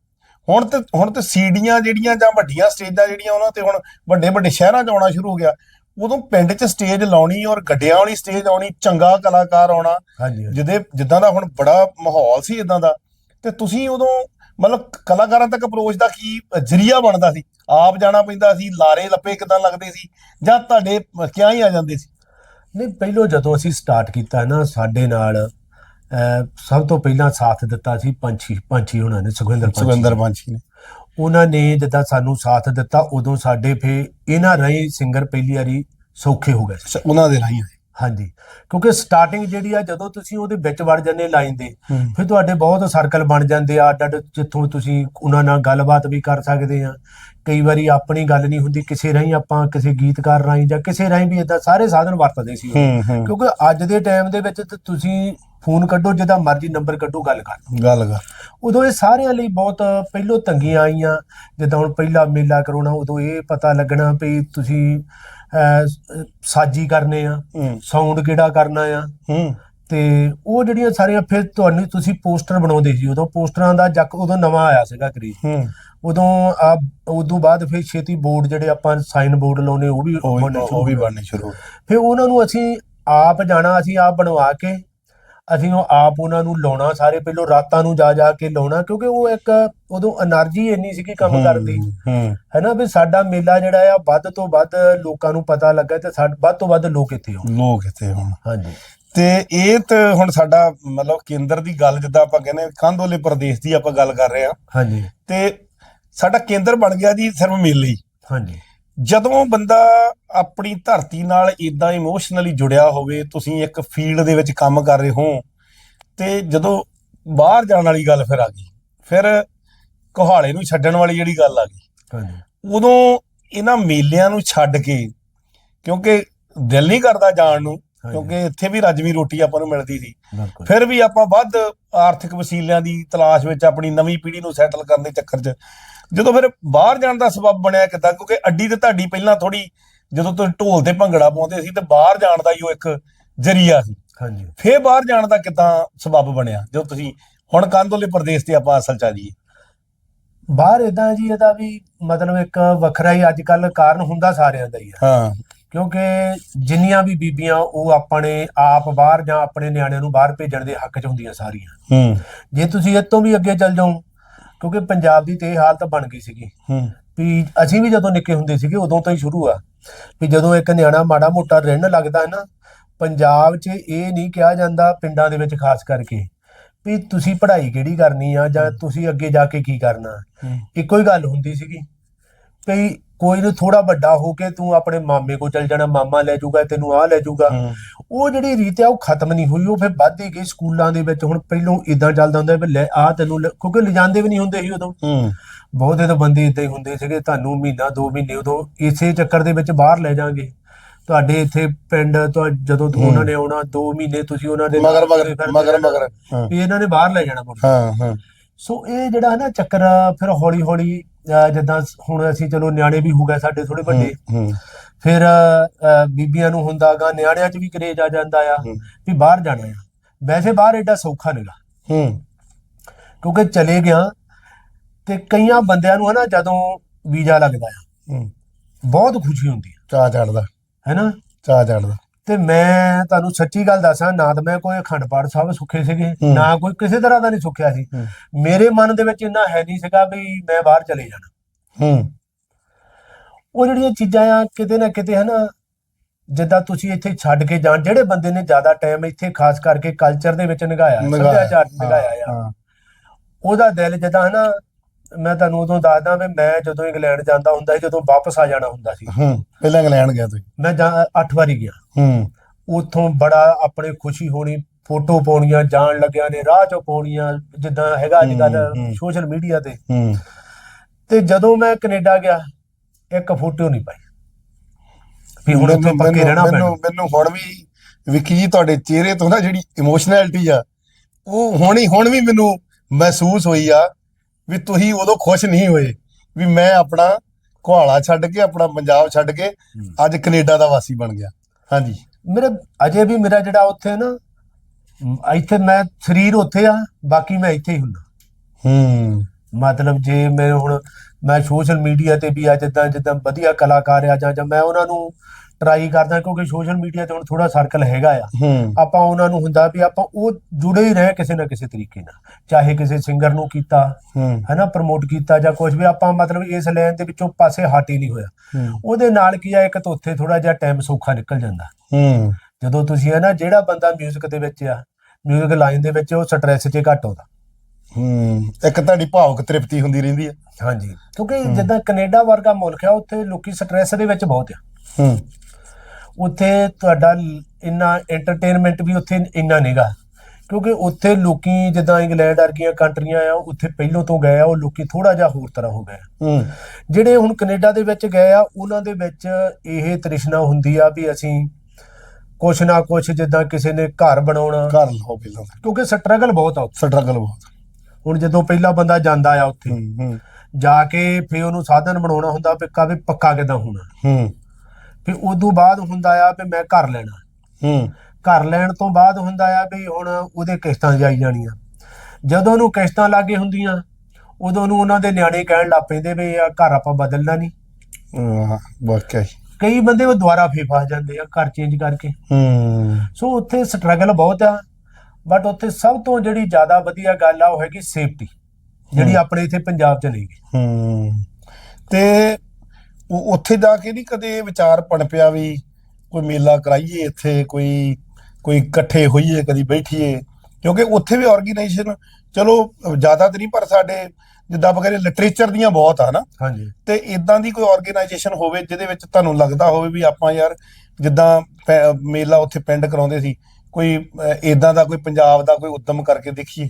ਹੁਣ ਤੇ ਹੁਣ ਤੇ ਸੀਡੀਆਂ ਜਿਹੜੀਆਂ ਜਾਂ ਵੱਡੀਆਂ ਸਟੇਜਾਂ ਜਿਹੜੀਆਂ ਉਹਨਾਂ ਤੇ ਹੁਣ ਵੱਡੇ ਵੱਡੇ ਸ਼ਹਿਰਾਂ 'ਚ ਆਉਣਾ ਸ਼ੁਰੂ ਹੋ ਗਿਆ। ਉਦੋਂ ਪਿੰਡ 'ਚ ਸਟੇਜ ਲਾਉਣੀ ਔਰ ਗੱਡਿਆਂ ਵਾਲੀ ਸਟੇਜ ਆਉਣੀ ਚੰਗਾ ਕਲਾਕਾਰ ਆਉਣਾ। ਜਿਹਦੇ ਜਿੱਦਾਂ ਦਾ ਹੁਣ ਬੜਾ ਮਾਹੌਲ ਸੀ ਇਦਾਂ ਦਾ। ਤੇ ਤੁਸੀਂ ਉਦੋਂ ਮਤਲਬ ਕਲਾਕਾਰਾਂ ਤੱਕ ਅਪਰੋਚ ਦਾ ਕੀ ਜਰੀਆ ਬਣਦਾ ਸੀ? ਆਪ ਜਾਣਾ ਪੈਂਦਾ ਸੀ ਲਾਰੇ ਲੱਪੇ ਕਿਦਾਂ ਲੱਗਦੇ ਸੀ? ਜਾਂ ਤੁਹਾਡੇ ਕਿਆ ਹੀ ਆ ਜਾਂਦੇ ਸੀ? ਨਹੀਂ ਪਹਿਲੋਂ ਜਦੋਂ ਅਸੀਂ ਸਟਾਰਟ ਕੀਤਾ ਨਾ ਸਾਡੇ ਨਾਲ ਸਭ ਤੋਂ ਪਹਿਲਾਂ ਸਾਥ ਦਿੱਤਾ ਸੀ ਪੰਛੀ ਪੰਛੀ ਉਹਨਾਂ ਨੇ ਸੁਖਵਿੰਦਰ ਪੰਛੀ। ਸੁਖਿੰਦਰ ਬਾਂਛੀ ਨੇ। ਉਹਨਾਂ ਨੇ ਜਿੱਦਾਂ ਸਾਨੂੰ ਸਾਥ ਦਿੱਤਾ ਉਦੋਂ ਸਾਡੇ ਫੇ ਇਹਨਾਂ ਰਾਹੀਂ ਸਿੰਗਰ ਪਹਿਲੀ ਵਾਰੀ ਸੌਖੇ ਹੋ ਗਏ ਉਹਨਾਂ ਦੇ ਰਾਹੀਂ ਹਾਂਜੀ ਕਿਉਂਕਿ ਸਟਾਰਟਿੰਗ ਜਿਹੜੀ ਆ ਜਦੋਂ ਤੁਸੀਂ ਉਹਦੇ ਵਿੱਚ ਵੜ ਜਾਂਦੇ ਲਾਈਨ ਦੇ। ਫਿਰ ਤੁਹਾਡੇ ਬਹੁਤ ਸਰਕਲ ਬਣ ਜਾਂਦੇ ਆ ਅੱਡ ਅੱਡ ਜਿੱਥੋਂ ਤੁਸੀਂ ਉਹਨਾਂ ਨਾਲ ਗੱਲਬਾਤ ਵੀ ਕਰ ਸਕਦੇ ਆ। ਕਈ ਵਾਰੀ ਆਪਣੀ ਗੱਲ ਨਹੀਂ ਹੁੰਦੀ ਕਿਸੇ ਰਾਹੀਂ ਆਪਾਂ ਕਿਸੇ ਗੀਤਕਾਰ ਰਾਹੀਂ ਜਾਂ ਕਿਸੇ ਰਾਹੀਂ ਵੀ ਇਦਾਂ ਸਾਰੇ ਸਾਧਨ ਵਰਤਦੇ ਸੀ। ਕਿਉਂਕਿ ਅੱਜ ਦੇ ਟਾਈਮ ਦੇ ਵਿੱਚ ਤੁਸੀਂ ਫੋਨ ਕੱਢੋ ਜਿਹਦਾ ਮਰਜ਼ੀ ਨੰਬਰ ਕੱਢੋ ਗੱਲ ਕਰ। ਗੱਲ ਕਰ। ਉਦੋਂ ਇਹ ਸਾਰਿਆਂ ਲਈ ਬਹੁਤ ਪਹਿਲੋਂ ਤੰਗੀਆਂ ਆਈਆਂ ਜਿੱਦਾਂ ਹੁਣ ਪਹਿਲਾ ਮੇਲਾ ਕਰਾਉਣਾ ਉਦੋਂ ਇਹ ਪਤਾ ਲੱਗਣਾ ਵੀ ਤੁਸੀਂ ਸਾਜੀ ਕਰਨੇ ਆ ਸਾਊਂਡ ਕਿਹੜਾ ਕਰਨਾ ਆ। ਤੇ ਉਹ ਜਿਹੜੀਆਂ ਸਾਰੀਆਂ ਫਿਰ ਤੁਹਾਨੂੰ ਤੁਸੀਂ ਪੋਸਟਰ ਬਣਾਉਂਦੇ ਸੀ ਉਦੋਂ ਪੋਸਟਰਾਂ ਦਾ ਜੱਕ ਉਦੋਂ ਨਵਾਂ ਆਇਆ ਸੀਗਾ ਕਰੀਬ। ਹੂੰ। ਉਦੋਂ ਆ ਉਦੋਂ ਬਾਅਦ ਫਿਰ ਛੇਤੀ ਬੋਰਡ ਜਿਹੜੇ ਆਪਾਂ ਸਾਈਨ ਬੋਰਡ ਲਾਉਨੇ ਉਹ ਵੀ ਉਹ ਵੀ ਬਣਨੇ ਸ਼ੁਰੂ। ਫਿਰ ਉਹਨਾਂ ਨੂੰ ਅਸੀਂ ਆਪ ਜਾਣਾ ਅਸੀਂ ਆਪ ਬਣਵਾ ਕੇ ਅਸੀਂ ਉਹ ਆਪ ਉਹਨਾਂ ਨੂੰ ਲਾਉਣਾ ਸਾਰੇ ਪਹਿਲੋਂ ਰਾਤਾਂ ਨੂੰ ਜਾ ਜਾ ਕੇ ਲਾਉਣਾ ਕਿਉਂਕਿ ਉਹ ਇੱਕ ਉਦੋਂ એનર્ਜੀ ਇੰਨੀ ਸੀਗੀ ਕੰਮ ਕਰਦੀ ਹੈਨਾ ਵੀ ਸਾਡਾ ਮੇਲਾ ਜਿਹੜਾ ਆ ਵੱਧ ਤੋਂ ਵੱਧ ਲੋਕਾਂ ਨੂੰ ਪਤਾ ਲੱਗਾ ਤੇ ਵੱਧ ਤੋਂ ਵੱਧ ਲੋਕ ਇੱਥੇ ਆਉਣ। ਲੋਕ ਇੱਥੇ ਹੋਣ ਹਾਂਜੀ। ਤੇ ਇਹ ਤਾਂ ਹੁਣ ਸਾਡਾ ਮਤਲਬ ਕੇਂਦਰ ਦੀ ਗੱਲ ਜਿੱਦਾਂ ਆਪਾਂ ਕਹਿੰਦੇ ਕਾਂਦੋਲੇ ਪ੍ਰਦੇਸ਼ ਦੀ ਆਪਾਂ ਗੱਲ ਕਰ ਰਹੇ ਹਾਂ। ਹਾਂਜੀ। ਤੇ ਸਾਡਾ ਕੇਂਦਰ ਬਣ ਗਿਆ ਜੀ ਸਿਰਫ ਮੇਲੇ ਹਾਂਜੀ। ਜਦੋਂ ਬੰਦਾ ਆਪਣੀ ਧਰਤੀ ਨਾਲ ਇਦਾਂ ਇਮੋਸ਼ਨਲੀ ਜੁੜਿਆ ਹੋਵੇ ਤੁਸੀਂ ਇੱਕ ਫੀਲਡ ਦੇ ਵਿੱਚ ਕੰਮ ਕਰ ਰਹੇ ਹੋ ਤੇ ਜਦੋਂ ਬਾਹਰ ਜਾਣ ਵਾਲੀ ਗੱਲ ਫਿਰ ਆ ਗਈ ਫਿਰ ਕੋਹਾਲੇ ਨੂੰ ਛੱਡਣ ਵਾਲੀ ਜਿਹੜੀ ਗੱਲ ਆ ਗਈ ਹਾਂਜੀ ਉਦੋਂ ਇਹਨਾਂ ਮੇਲਿਆਂ ਨੂੰ ਛੱਡ ਕੇ ਕਿਉਂਕਿ ਦਿਲ ਨਹੀਂ ਕਰਦਾ ਜਾਣ ਨੂੰ। ਕਿਉਂਕਿ ਇੱਥੇ ਵੀ ਰੱਜਵੀਂ ਰੋਟੀ ਆਪਾਂ ਨੂੰ ਮਿਲਦੀ ਸੀ। ਬਿਲਕੁਲ। ਫਿਰ ਵੀ ਆਪਾਂ ਵੱਧ ਆਰਥਿਕ ਵਸੀਲਿਆਂ ਦੀ ਤਲਾਸ਼ ਵਿੱਚ ਆਪਣੀ ਨਵੀਂ ਪੀੜ੍ਹੀ ਨੂੰ ਸੈਟਲ ਕਰਨ ਦੇ ਚੱਕਰ 'ਚ ਜਦੋਂ ਫਿਰ ਬਾਹਰ ਜਾਣ ਦਾ ਸਬਬ ਬਣਿਆ ਕਿੱਦਾਂ ਕਿਉਂਕਿ ਅੱਡੀ ਤੇ ਤੁਹਾਡੀ ਪਹਿਲਾਂ ਥੋੜੀ ਜਦੋਂ ਤੁਸੀਂ ਢੋਲ ਤੇ ਭੰਗੜਾ ਪਾਉਂਦੇ ਸੀ ਤੇ ਬਾਹਰ ਜਾਣ ਦਾ ਹੀ ਉਹ ਇੱਕ ਜ਼ਰੀਆ ਸੀ। ਹਾਂਜੀ। ਫੇਰ ਬਾਹਰ ਜਾਣ ਦਾ ਕਿੱਦਾਂ ਸਬਬ ਬਣਿਆ ਜਦੋਂ ਤੁਸੀਂ ਹੁਣ ਕੰਦੋਲੇ ਪ੍ਰਦੇਸ਼ ਤੇ ਆਪਾਂ ਅਸਲ ਚ ਆ ਜਾਈਏ? ਬਾਹਰ ਇਦਾਂ ਜੀ ਇਹਦਾ ਵੀ ਮਤਲਬ ਇੱਕ ਵੱਖਰਾ ਹੀ ਅੱਜ ਕੱਲ ਕਾਰਨ ਹੁੰਦਾ ਸਾਰਿਆਂ ਦਾ ਹੀ ਹਾਂ। ਕਿਉਂਕਿ ਜਿੰਨੀਆਂ ਵੀ ਬੀਬੀਆਂ ਉਹ ਆਪਣੇ ਆਪ ਬਾਹਰ ਜਾਂ ਆਪਣੇ ਨਿਆਣਿਆਂ ਨੂੰ ਬਾਹਰ ਭੇਜਣ ਦੇ ਹੱਕ 'ਚ ਹੁੰਦੀਆਂ ਸਾਰੀਆਂ। ਹੂੰ। ਜੇ ਤੁਸੀਂ ਇਹ ਤੋਂ ਵੀ ਅੱਗੇ ਚੱਲ ਜਾਓ ਕਿਉਂਕਿ ਪੰਜਾਬ ਦੀ ਤੇ ਇਹ ਹਾਲਤ ਬਣ ਗਈ ਸੀਗੀ। ਹੂੰ। ਵੀ ਅਸੀਂ ਵੀ ਜਦੋਂ ਨਿੱਕੇ ਹੁੰਦੇ ਸੀਗੇ ਉਦੋਂ ਤੋਂ ਹੀ ਸ਼ੁਰੂ ਆ। ਵੀ ਜਦੋਂ ਇੱਕ ਨਿਆਣਾ ਮਾੜਾ ਮੋਟਾ ਰਿੰਨ ਲੱਗਦਾ ਹੈ ਨਾ ਪੰਜਾਬ 'ਚ ਇਹ ਨਹੀਂ ਕਿਹਾ ਜਾਂਦਾ ਪਿੰਡਾਂ ਦੇ ਵਿੱਚ ਖਾਸ ਕਰਕੇ ਵੀ ਤੁਸੀਂ ਪੜ੍ਹਾਈ ਕਿਹੜੀ ਕਰਨੀ ਆ ਜਾਂ ਤੁਸੀਂ ਅੱਗੇ ਜਾ ਕੇ ਕੀ ਕਰਨਾ। ਇੱਕੋ ਹੀ ਗੱਲ ਹੁੰਦੀ ਸੀਗੀ। ਵੀ ਕੋਈ ਨੂੰ ਥੋੜਾ ਵੱਡਾ ਹੋ ਕੇ ਤੂੰ ਆਪਣੇ ਮਾਮੇ ਕੋਲ ਚੱਲ ਜਾਣਾ ਮਾਮਾ ਲੈ ਜਾਊਗਾ ਤੈਨੂੰ ਆਹ ਲੈ ਜਾਊਗਾ। ਉਹ ਜਿਹੜੀ ਰੀਤ ਆ ਉਹ ਖਤਮ ਨਹੀਂ ਹੋਈ ਉਹ ਫਿਰ ਵੱਧਦੀ ਗਈ ਸਕੂਲਾਂ ਦੇ ਵਿੱਚ। ਹੁਣ ਪਹਿਲੋਂ ਇਦਾਂ ਚੱਲਦਾ ਹੁੰਦਾ ਵੀ ਲੈ ਆ ਤੈਨੂੰ ਕਿਉਂਕਿ ਲਿਜਾਂਦੇ ਵੀ ਨਹੀਂ ਹੁੰਦੇ ਸੀ ਉਦੋਂ। ਬਹੁਤੇ ਤਾਂ ਬੰਦੇ ਇਦਾਂ ਹੀ ਹੁੰਦੇ ਸੀਗੇ ਤੁਹਾਨੂੰ ਮਹੀਨਾ ਦੋ ਮਹੀਨੇ ਉਦੋਂ ਇਸੇ ਚੱਕਰ ਦੇ ਵਿੱਚ ਬਾਹਰ ਲੈ ਜਾਾਂਗੇ। ਤੁਹਾਡੇ ਇੱਥੇ ਪਿੰਡ ਤੋਂ ਜਦੋਂ ਉਹਨਾਂ ਨੇ ਆਉਣਾ ਦੋ ਮਹੀਨੇ ਤੁਸੀਂ ਉਹਨਾਂ ਦੇ ਮਗਰ ਮਗਰ ਮਗਰ। ਮਗਰ। ਇਹਨਾਂ ਨੇ ਬਾਹਰ ਲੈ ਜਾਣਾ ਕੇ। ਹਾਂ ਹਾਂ। ਸੋ ਇਹ ਜਿਹੜਾ ਹੈ ਨਾ ਚੱਕਰ ਫਿਰ ਹੌਲੀ ਹੌਲੀ ਜਿੱਦਾਂ ਹੁਣ ਅਸੀਂ ਚਲੋ ਨਿਆਣੇ ਵੀ ਹੋ ਗਏ ਸਾਡੇ ਥੋੜੇ ਵੱਡੇ ਫਿਰ ਬੀਬੀਆਂ ਨੂੰ ਹੁੰਦਾਗਾ ਨਿਆਣਿਆਂ 'ਚ ਵੀ ਕਰੇਜ ਆ ਜਾਂਦਾ ਆ। ਵੀ ਬਾਹਰ ਜਾਣਾ ਆ। ਵੈਸੇ ਬਾਹਰ ਏਡਾ ਸੌਖਾ ਨਹੀਂਗਾ। ਹੂੰ। ਕਿਉਂਕਿ ਚਲੇ ਗਿਆ ਤੇ ਕਈਆਂ ਬੰਦਿਆਂ ਨੂੰ ਹਨਾ ਜਦੋਂ ਵੀਜ਼ਾ ਲੱਗਦਾ ਆ ਹੂੰ। ਬਹੁਤ ਖੁਸ਼ੀ ਹੁੰਦੀ ਚਾਹ ਚੜਦਾ ਹੈ ਹੈਨਾ ਚਾਹ ਚੜਦਾ ਤੇ ਮੈਂ ਤੁਹਾਨੂੰ ਸੱਚੀ ਗੱਲ ਦੱਸਾਂ ਨਾ ਤਾਂ ਮੈਂ ਕੋਈ ਅਖੰਡ ਪਾਠ ਸਾਹਿਬ ਸੁੱਖੇ ਸੀਗੇ। ਨਾ ਕੋਈ ਕਿਸੇ ਤਰ੍ਹਾਂ ਦਾ ਨਹੀਂ ਸੁੱਖਿਆ ਸੀ। ਮੇਰੇ ਮਨ ਦੇ ਵਿੱਚ ਇੰਨਾ ਹੈ ਨਹੀਂ ਸੀਗਾ ਵੀ ਮੈਂ ਬਾਹਰ ਚਲੇ ਜਾਣਾ। ਹੂੰ। ਉਹ ਜਿਹੜੀਆਂ ਚੀਜ਼ਾਂ ਆ ਕਿਤੇ ਨਾ ਕਿਤੇ ਹਨਾ ਜਿੱਦਾਂ ਤੁਸੀਂ ਇੱਥੇ ਛੱਡ ਕੇ ਜਾਣ ਜਿਹੜੇ ਬੰਦੇ ਨੇ ਜ਼ਿਆਦਾ ਟਾਈਮ ਇੱਥੇ ਖਾਸ ਕਰਕੇ ਕਲਚਰ ਦੇ ਵਿੱਚ ਨਿਗਾਇਆ ਸੱਭਿਆਚਾਰ ਨਿਗਾਇਆ ਆ ਉਹਦਾ ਦਿਲ ਜਿੱਦਾਂ ਹਨਾ ਮੈਂ ਤੁਹਾਨੂੰ ਉਦੋਂ ਦੱਸਦਾ ਵੀ ਮੈਂ ਜਦੋਂ ਇੰਗਲੈਂਡ ਜਾਂਦਾ ਹੁੰਦਾ ਸੀ ਜਦੋਂ ਵਾਪਸ ਆ ਜਾਣਾ ਹੁੰਦਾ ਸੀ। ਹੂੰ ਪਹਿਲਾਂ ਇੰਗਲੈਂਡ ਗਿਆ ਤੁਸੀਂ? ਮੈਂ 8 ਵਾਰੀ ਗਿਆ। ਹੂੰ। ਉਥੋਂ ਬੜਾ ਆਪਣੇ ਖੁਸ਼ੀ ਹੋਣੀ ਫੋਟੋ ਪਾਉਣੀਆਂ ਜਾਣ ਲੱਗਿਆ ਨੇ ਰਾਹ ਚੋਂ ਪਾਉਣੀਆਂ ਜਿੱਦਾਂ ਹੈਗਾ ਅੱਜ ਕੱਲ। ਸੋਸ਼ਲ ਮੀਡੀਆ ਤੇ। ਹੂੰ। ਤੇ ਜਦੋਂ ਮੈਂ ਕੈਨੇਡਾ ਗਿਆ ਇੱਕ ਫੋਟੋ ਨਹੀਂ ਪਾਈ। ਵੀ ਹੁਣ ਉੱਥੇ ਪੱਕੇ ਰਹਿਣਾ ਪੈਣਾ। ਮੈਨੂੰ ਮੈਨੂੰ ਹੁਣ ਵੀ ਵਿੱਕੀ ਜੀ ਤੁਹਾਡੇ ਚਿਹਰੇ ਤੋਂ ਨਾ ਜਿਹੜੀ ਇਮੋਸ਼ਨੈਲਿਟੀ ਆ ਉਹ ਹੁਣ ਹੀ ਹੁਣ ਵੀ ਮੈਨੂੰ ਮਹਿਸੂਸ ਹੋਈ ਆ ਵੀ ਤੁਸੀਂ ਉਦੋਂ ਖੁਸ਼ ਨਹੀਂ ਹੋਏ ਵੀ ਮੈਂ ਆਪਣਾ ਕੁਹਾਲਾ ਛੱਡ ਕੇ ਆਪਣਾ ਪੰਜਾਬ ਛੱਡ ਕੇ ਅੱਜ ਕੈਨੇਡਾ ਦਾ ਵਾਸੀ ਬਣ ਗਿਆ। ਹਾਂਜੀ। ਮੇਰਾ ਅਜੇ ਵੀ ਮੇਰਾ ਜਿਹੜਾ ਉੱਥੇ ਨਾ ਇੱਥੇ ਮੈਂ ਸਰੀਰ ਉੱਥੇ ਆ ਬਾਕੀ ਮੈਂ ਇੱਥੇ ਹੀ ਹੁੰਦਾ। ਹੂੰ। ਮਤਲਬ ਜੇ ਮੈਂ ਹੁਣ ਮੈਂ ਸੋਸ਼ਲ ਮੀਡੀਆ ਤੇ ਵੀ ਆ ਜਿੱਦਾਂ ਜਿੱਦਾਂ ਵਧੀਆ ਕਲਾਕਾਰ ਆ ਜਾਂ ਜਾਂ ਮੈਂ ਉਹਨਾਂ ਨੂੰ ਟਰਾਈ ਕਰਦਾ ਕਿਉਂਕਿ ਸੋਸ਼ਲ ਮੀਡੀਆ ਤੇ ਹੁਣ ਥੋੜਾ ਸਰਕਲ ਹੈਗਾ ਆ ਹੂੰ ਆਪਾਂ ਉਹਨਾਂ ਨੂੰ ਹੁੰਦਾ ਵੀ ਆਪਾਂ ਉਹ ਜੁੜੇ ਹੀ ਰਹੇ ਕਿਸੇ ਨਾ ਕਿਸੇ ਤਰੀਕੇ ਨਾਲ ਚਾਹੇ ਕਿਸੇ ਸਿੰਗਰ ਨੂੰ ਕੀਤਾ ਹੂੰ ਹੈਨਾ ਪ੍ਰਮੋਟ ਕੀਤਾ ਜਾਂ ਕੁਝ ਵੀ ਆਪਾਂ ਮਤਲਬ ਇਸ ਲਾਈਨ ਦੇ ਵਿੱਚੋਂ ਪਾਸੇ ਹਟ ਹੀ ਨਹੀਂ ਹੋਇਆ ਹੂੰ ਉਹਦੇ ਨਾਲ ਕੀ ਆ ਇੱਕ ਤਾਂ ਉੱਥੇ ਥੋੜਾ ਜਿਹਾ ਟਾਈਮ ਸੌਖਾ ਨਿਕਲ ਜਾਂਦਾ ਹੂੰ ਜਦੋਂ ਤੁਸੀਂ ਹੈ ਨਾ ਜਿਹੜਾ ਬੰਦਾ 뮤직 ਦੇ ਵਿੱਚ ਆ 뮤직 ਲਾਈਨ ਦੇ ਵਿੱਚ ਉਹ ਸਟ੍ਰੈਸ 'ਚ ਘੱਟ ਆਉਂਦਾ ਹੂੰ ਇੱਕ ਤੁਹਾਡੀ ਭਾਵਕ ਤ੍ਰਿਪਤੀ ਹੁੰਦੀ ਰਹਿੰਦੀ ਹੈ ਹਾਂਜੀ ਕਿਉਂਕਿ ਜਿੱਦਾਂ ਕੈਨੇਡਾ ਵਰਗਾ ਮੁਲਕ ਆ ਉੱਥੇ ਲੋਕੀ ਸਟ੍ਰੈਸ ਦੇ ਵਿੱਚ ਬਹੁਤ ਆ ਹੂੰ ਉੱਥੇ ਤੁਹਾਡਾ ਇੰਨਾ ਐਂਟਰਟੇਨਮੈਂਟ ਵੀ ਉੱਥੇ ਇੰਨਾ ਨਹੀਂਗਾ। ਕਿਉਂਕਿ ਉੱਥੇ ਲੋਕੀ ਜਿੱਦਾਂ ਇੰਗਲੈਂਡ ਵਰਗੀਆਂ ਕੰਟਰੀਆਂ ਆ ਉੱਥੇ ਪਹਿਲੋਂ ਤੋਂ ਗਏ ਆ ਉਹ ਲੋਕੀ ਥੋੜਾ ਜਿਹਾ ਹੋਰ ਤਰ੍ਹਾਂ ਹੋ ਗਏ ਜਿਹੜੇ ਹੁਣ ਕੈਨੇਡਾ ਦੇ ਵਿੱਚ ਗਏ ਆ ਉਹਨਾਂ ਦੇ ਵਿੱਚ ਇਹ ਤ੍ਰਿਸ਼ਨਾ ਹੁੰਦੀ ਆ ਵੀ ਅਸੀਂ ਕੁਛ ਨਾ ਕੁਛ ਜਿੱਦਾਂ ਕਿਸੇ ਨੇ ਘਰ ਬਣਾਉਣਾ। ਕਰ ਲਓ ਪਹਿਲਾਂ ਕਿਉਂਕਿ ਸਟਰਗਲ ਬਹੁਤ ਆ ਸਟਰਗਲ ਬਹੁਤ। ਹੁਣ ਜਦੋਂ ਪਹਿਲਾ ਬੰਦਾ ਜਾਂਦਾ ਆ ਉੱਥੇ ਜਾ ਕੇ ਫੇ ਉਹਨੂੰ ਸਾਧਨ ਬਣਾਉਣਾ ਹੁੰਦਾ ਪੱਕਾ ਵੀ ਪੱਕਾ ਕਿਦਾਂ ਹੋਣਾ। ਹੂੰ। ਫੇ ਉਦੋਂ ਬਾਅਦ ਹੁੰਦਾ ਆ ਵੀ ਮੈਂ ਘਰ ਲੈਣਾ। ਹੂੰ। ਘਰ ਲੈਣ ਤੋਂ ਬਾਅਦ ਹੁੰਦਾ ਆ ਵੀ ਹੁਣ ਉਹਦੇ ਕਿਸ਼ਤਾਂ ਜਾਈ ਜਾਣੀਆਂ। ਜਦੋਂ ਉਹਨੂੰ ਕਿਸ਼ਤਾਂ ਲਾਗੇ ਹੁੰਦੀਆਂ ਉਦੋਂ ਨੂੰ ਉਹਨਾਂ ਦੇ ਨਿਆਣੇ ਕਹਿਣ ਲੱਗ ਪੈਂਦੇ ਵੀ ਆ ਘਰ ਆਪਾਂ ਬਦਲਣਾ ਨਹੀਂ। ਹਾਂ ਵਾਕਿਆ ਹੀ ਕਈ ਬੰਦੇ ਉਹ ਦੁਬਾਰਾ ਫੇ ਫਸ ਜਾਂਦੇ ਆ ਘਰ ਚੇਂਜ ਕਰਕੇ। ਹੂੰ। ਸੋ ਉੱਥੇ ਸਟਰਗਲ ਬਹੁਤ ਆ ਬਟ ਉੱਥੇ ਸਭ ਤੋਂ ਜਿਹੜੀ ਜ਼ਿਆਦਾ ਵਧੀਆ ਗੱਲ ਆ ਉਹ ਹੈਗੀ ਸੇਫਟੀ ਜਿਹੜੀ ਆਪਣੇ ਇੱਥੇ ਪੰਜਾਬ 'ਚ ਨਹੀਂ ਗੀ ਹੂੰ। ਤੇ ਉਹ ਉੱਥੇ ਜਾ ਕੇ ਨਹੀਂ ਕਦੇ ਵਿਚਾਰ ਪਣ ਪਿਆ ਵੀ ਕੋਈ ਮੇਲਾ ਕਰਾਈਏ ਇੱਥੇ ਕੋਈ ਕੋਈ ਇਕੱਠੇ ਹੋਈਏ ਕਦੀ ਬੈਠੀਏ। ਕਿਉਂਕਿ ਉੱਥੇ ਵੀ ਆਰਗੇਨਾਈਜੇਸ਼ਨ ਚਲੋ ਜ਼ਿਆਦਾ ਤਾਂ ਨਹੀਂ ਪਰ ਸਾਡੇ ਜਿੱਦਾਂ ਆਪਾਂ ਕਹਿੰਦੇ ਲਿਟਰੇਚਰ ਦੀਆਂ ਬਹੁਤ ਆ ਨਾ। ਹਾਂਜੀ। ਤੇ ਇਦਾਂ ਦੀ ਕੋਈ ਆਰਗੇਨਾਈਜੇਸ਼ਨ ਹੋਵੇ ਜਿਹਦੇ ਵਿੱਚ ਤੁਹਾਨੂੰ ਲੱਗਦਾ ਹੋਵੇ ਵੀ ਆਪਾਂ ਯਾਰ ਜਿੱਦਾਂ ਮੇਲਾ ਉੱਥੇ ਪਿੰਡ ਕਰਾਉਂਦੇ ਸੀ ਕੋਈ ਇਦਾਂ ਦਾ ਕੋਈ ਪੰਜਾਬ ਦਾ ਕੋਈ ਉਦਮ ਕਰਕੇ ਦੇਖੀਏ।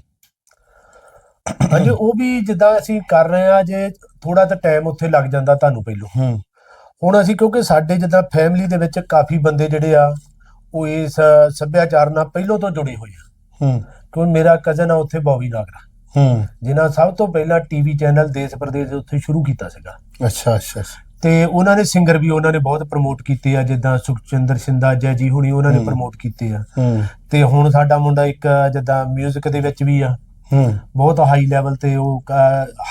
ਹਾਂਜੀ ਉਹ ਵੀ ਜਿੱਦਾਂ ਅਸੀਂ ਕਰ ਰਹੇ ਆ ਜੇ ਥੋੜਾ ਤਾਂ ਟਾਈਮ ਉੱਥੇ ਲੱਗ ਜਾਂਦਾ ਤੁਹਾਨੂੰ ਪਹਿਲੋਂ। ਹੂੰ। ਹੁਣ ਅਸੀਂ ਕਿਉਂਕਿ ਸਾਡੇ ਜਿੱਦਾਂ ਫੈਮਿਲੀ ਦੇ ਵਿੱਚ ਕਾਫੀ ਬੰਦੇ ਜਿਹੜੇ ਆ ਉਹ ਇਸ ਸੱਭਿਆਚਾਰ ਨਾਲ ਪਹਿਲੋਂ ਤੋਂ ਜੁੜੇ ਹੋਏ ਆ। ਹੂੰ। ਕਿਉਂ ਮੇਰਾ ਕਜ਼ਨ ਆ ਉੱਥੇ ਬੌਬੀ ਨਾਗਰਾ। ਹੂੰ। ਜਿਨ੍ਹਾਂ ਸਭ ਤੋਂ ਪਹਿਲਾਂ ਟੀਵੀ ਚੈਨਲ ਦੇਸ਼ ਪ੍ਰਦੇਸ਼ ਉੱਥੇ ਸ਼ੁਰੂ ਕੀਤਾ ਸੀਗਾ। ਅੱਛਾ ਅੱਛਾ। ਤੇ ਉਹਨਾਂ ਨੇ ਸਿੰਗਰ ਵੀ ਉਹਨਾਂ ਨੇ ਬਹੁਤ ਪ੍ਰਮੋਟ ਕੀਤੇ ਆ ਜਿੱਦਾਂ ਸੁਖਚੰਦਰ ਸਿੰਦਾ ਜੈ ਜੀ ਹੁਣੀ ਉਹਨਾਂ ਨੇ। ਪ੍ਰਮੋਟ ਕੀਤੇ ਆ। ਹੂੰ। ਤੇ ਹੁਣ ਸਾਡਾ ਮੁੰਡਾ ਇੱਕ ਜਿੱਦਾਂ 뮤직 ਦੇ ਵਿੱਚ ਵੀ ਆ। ਹੂੰ। ਬਹੁਤ ਹਾਈ ਲੈਵਲ ਤੇ ਉਹ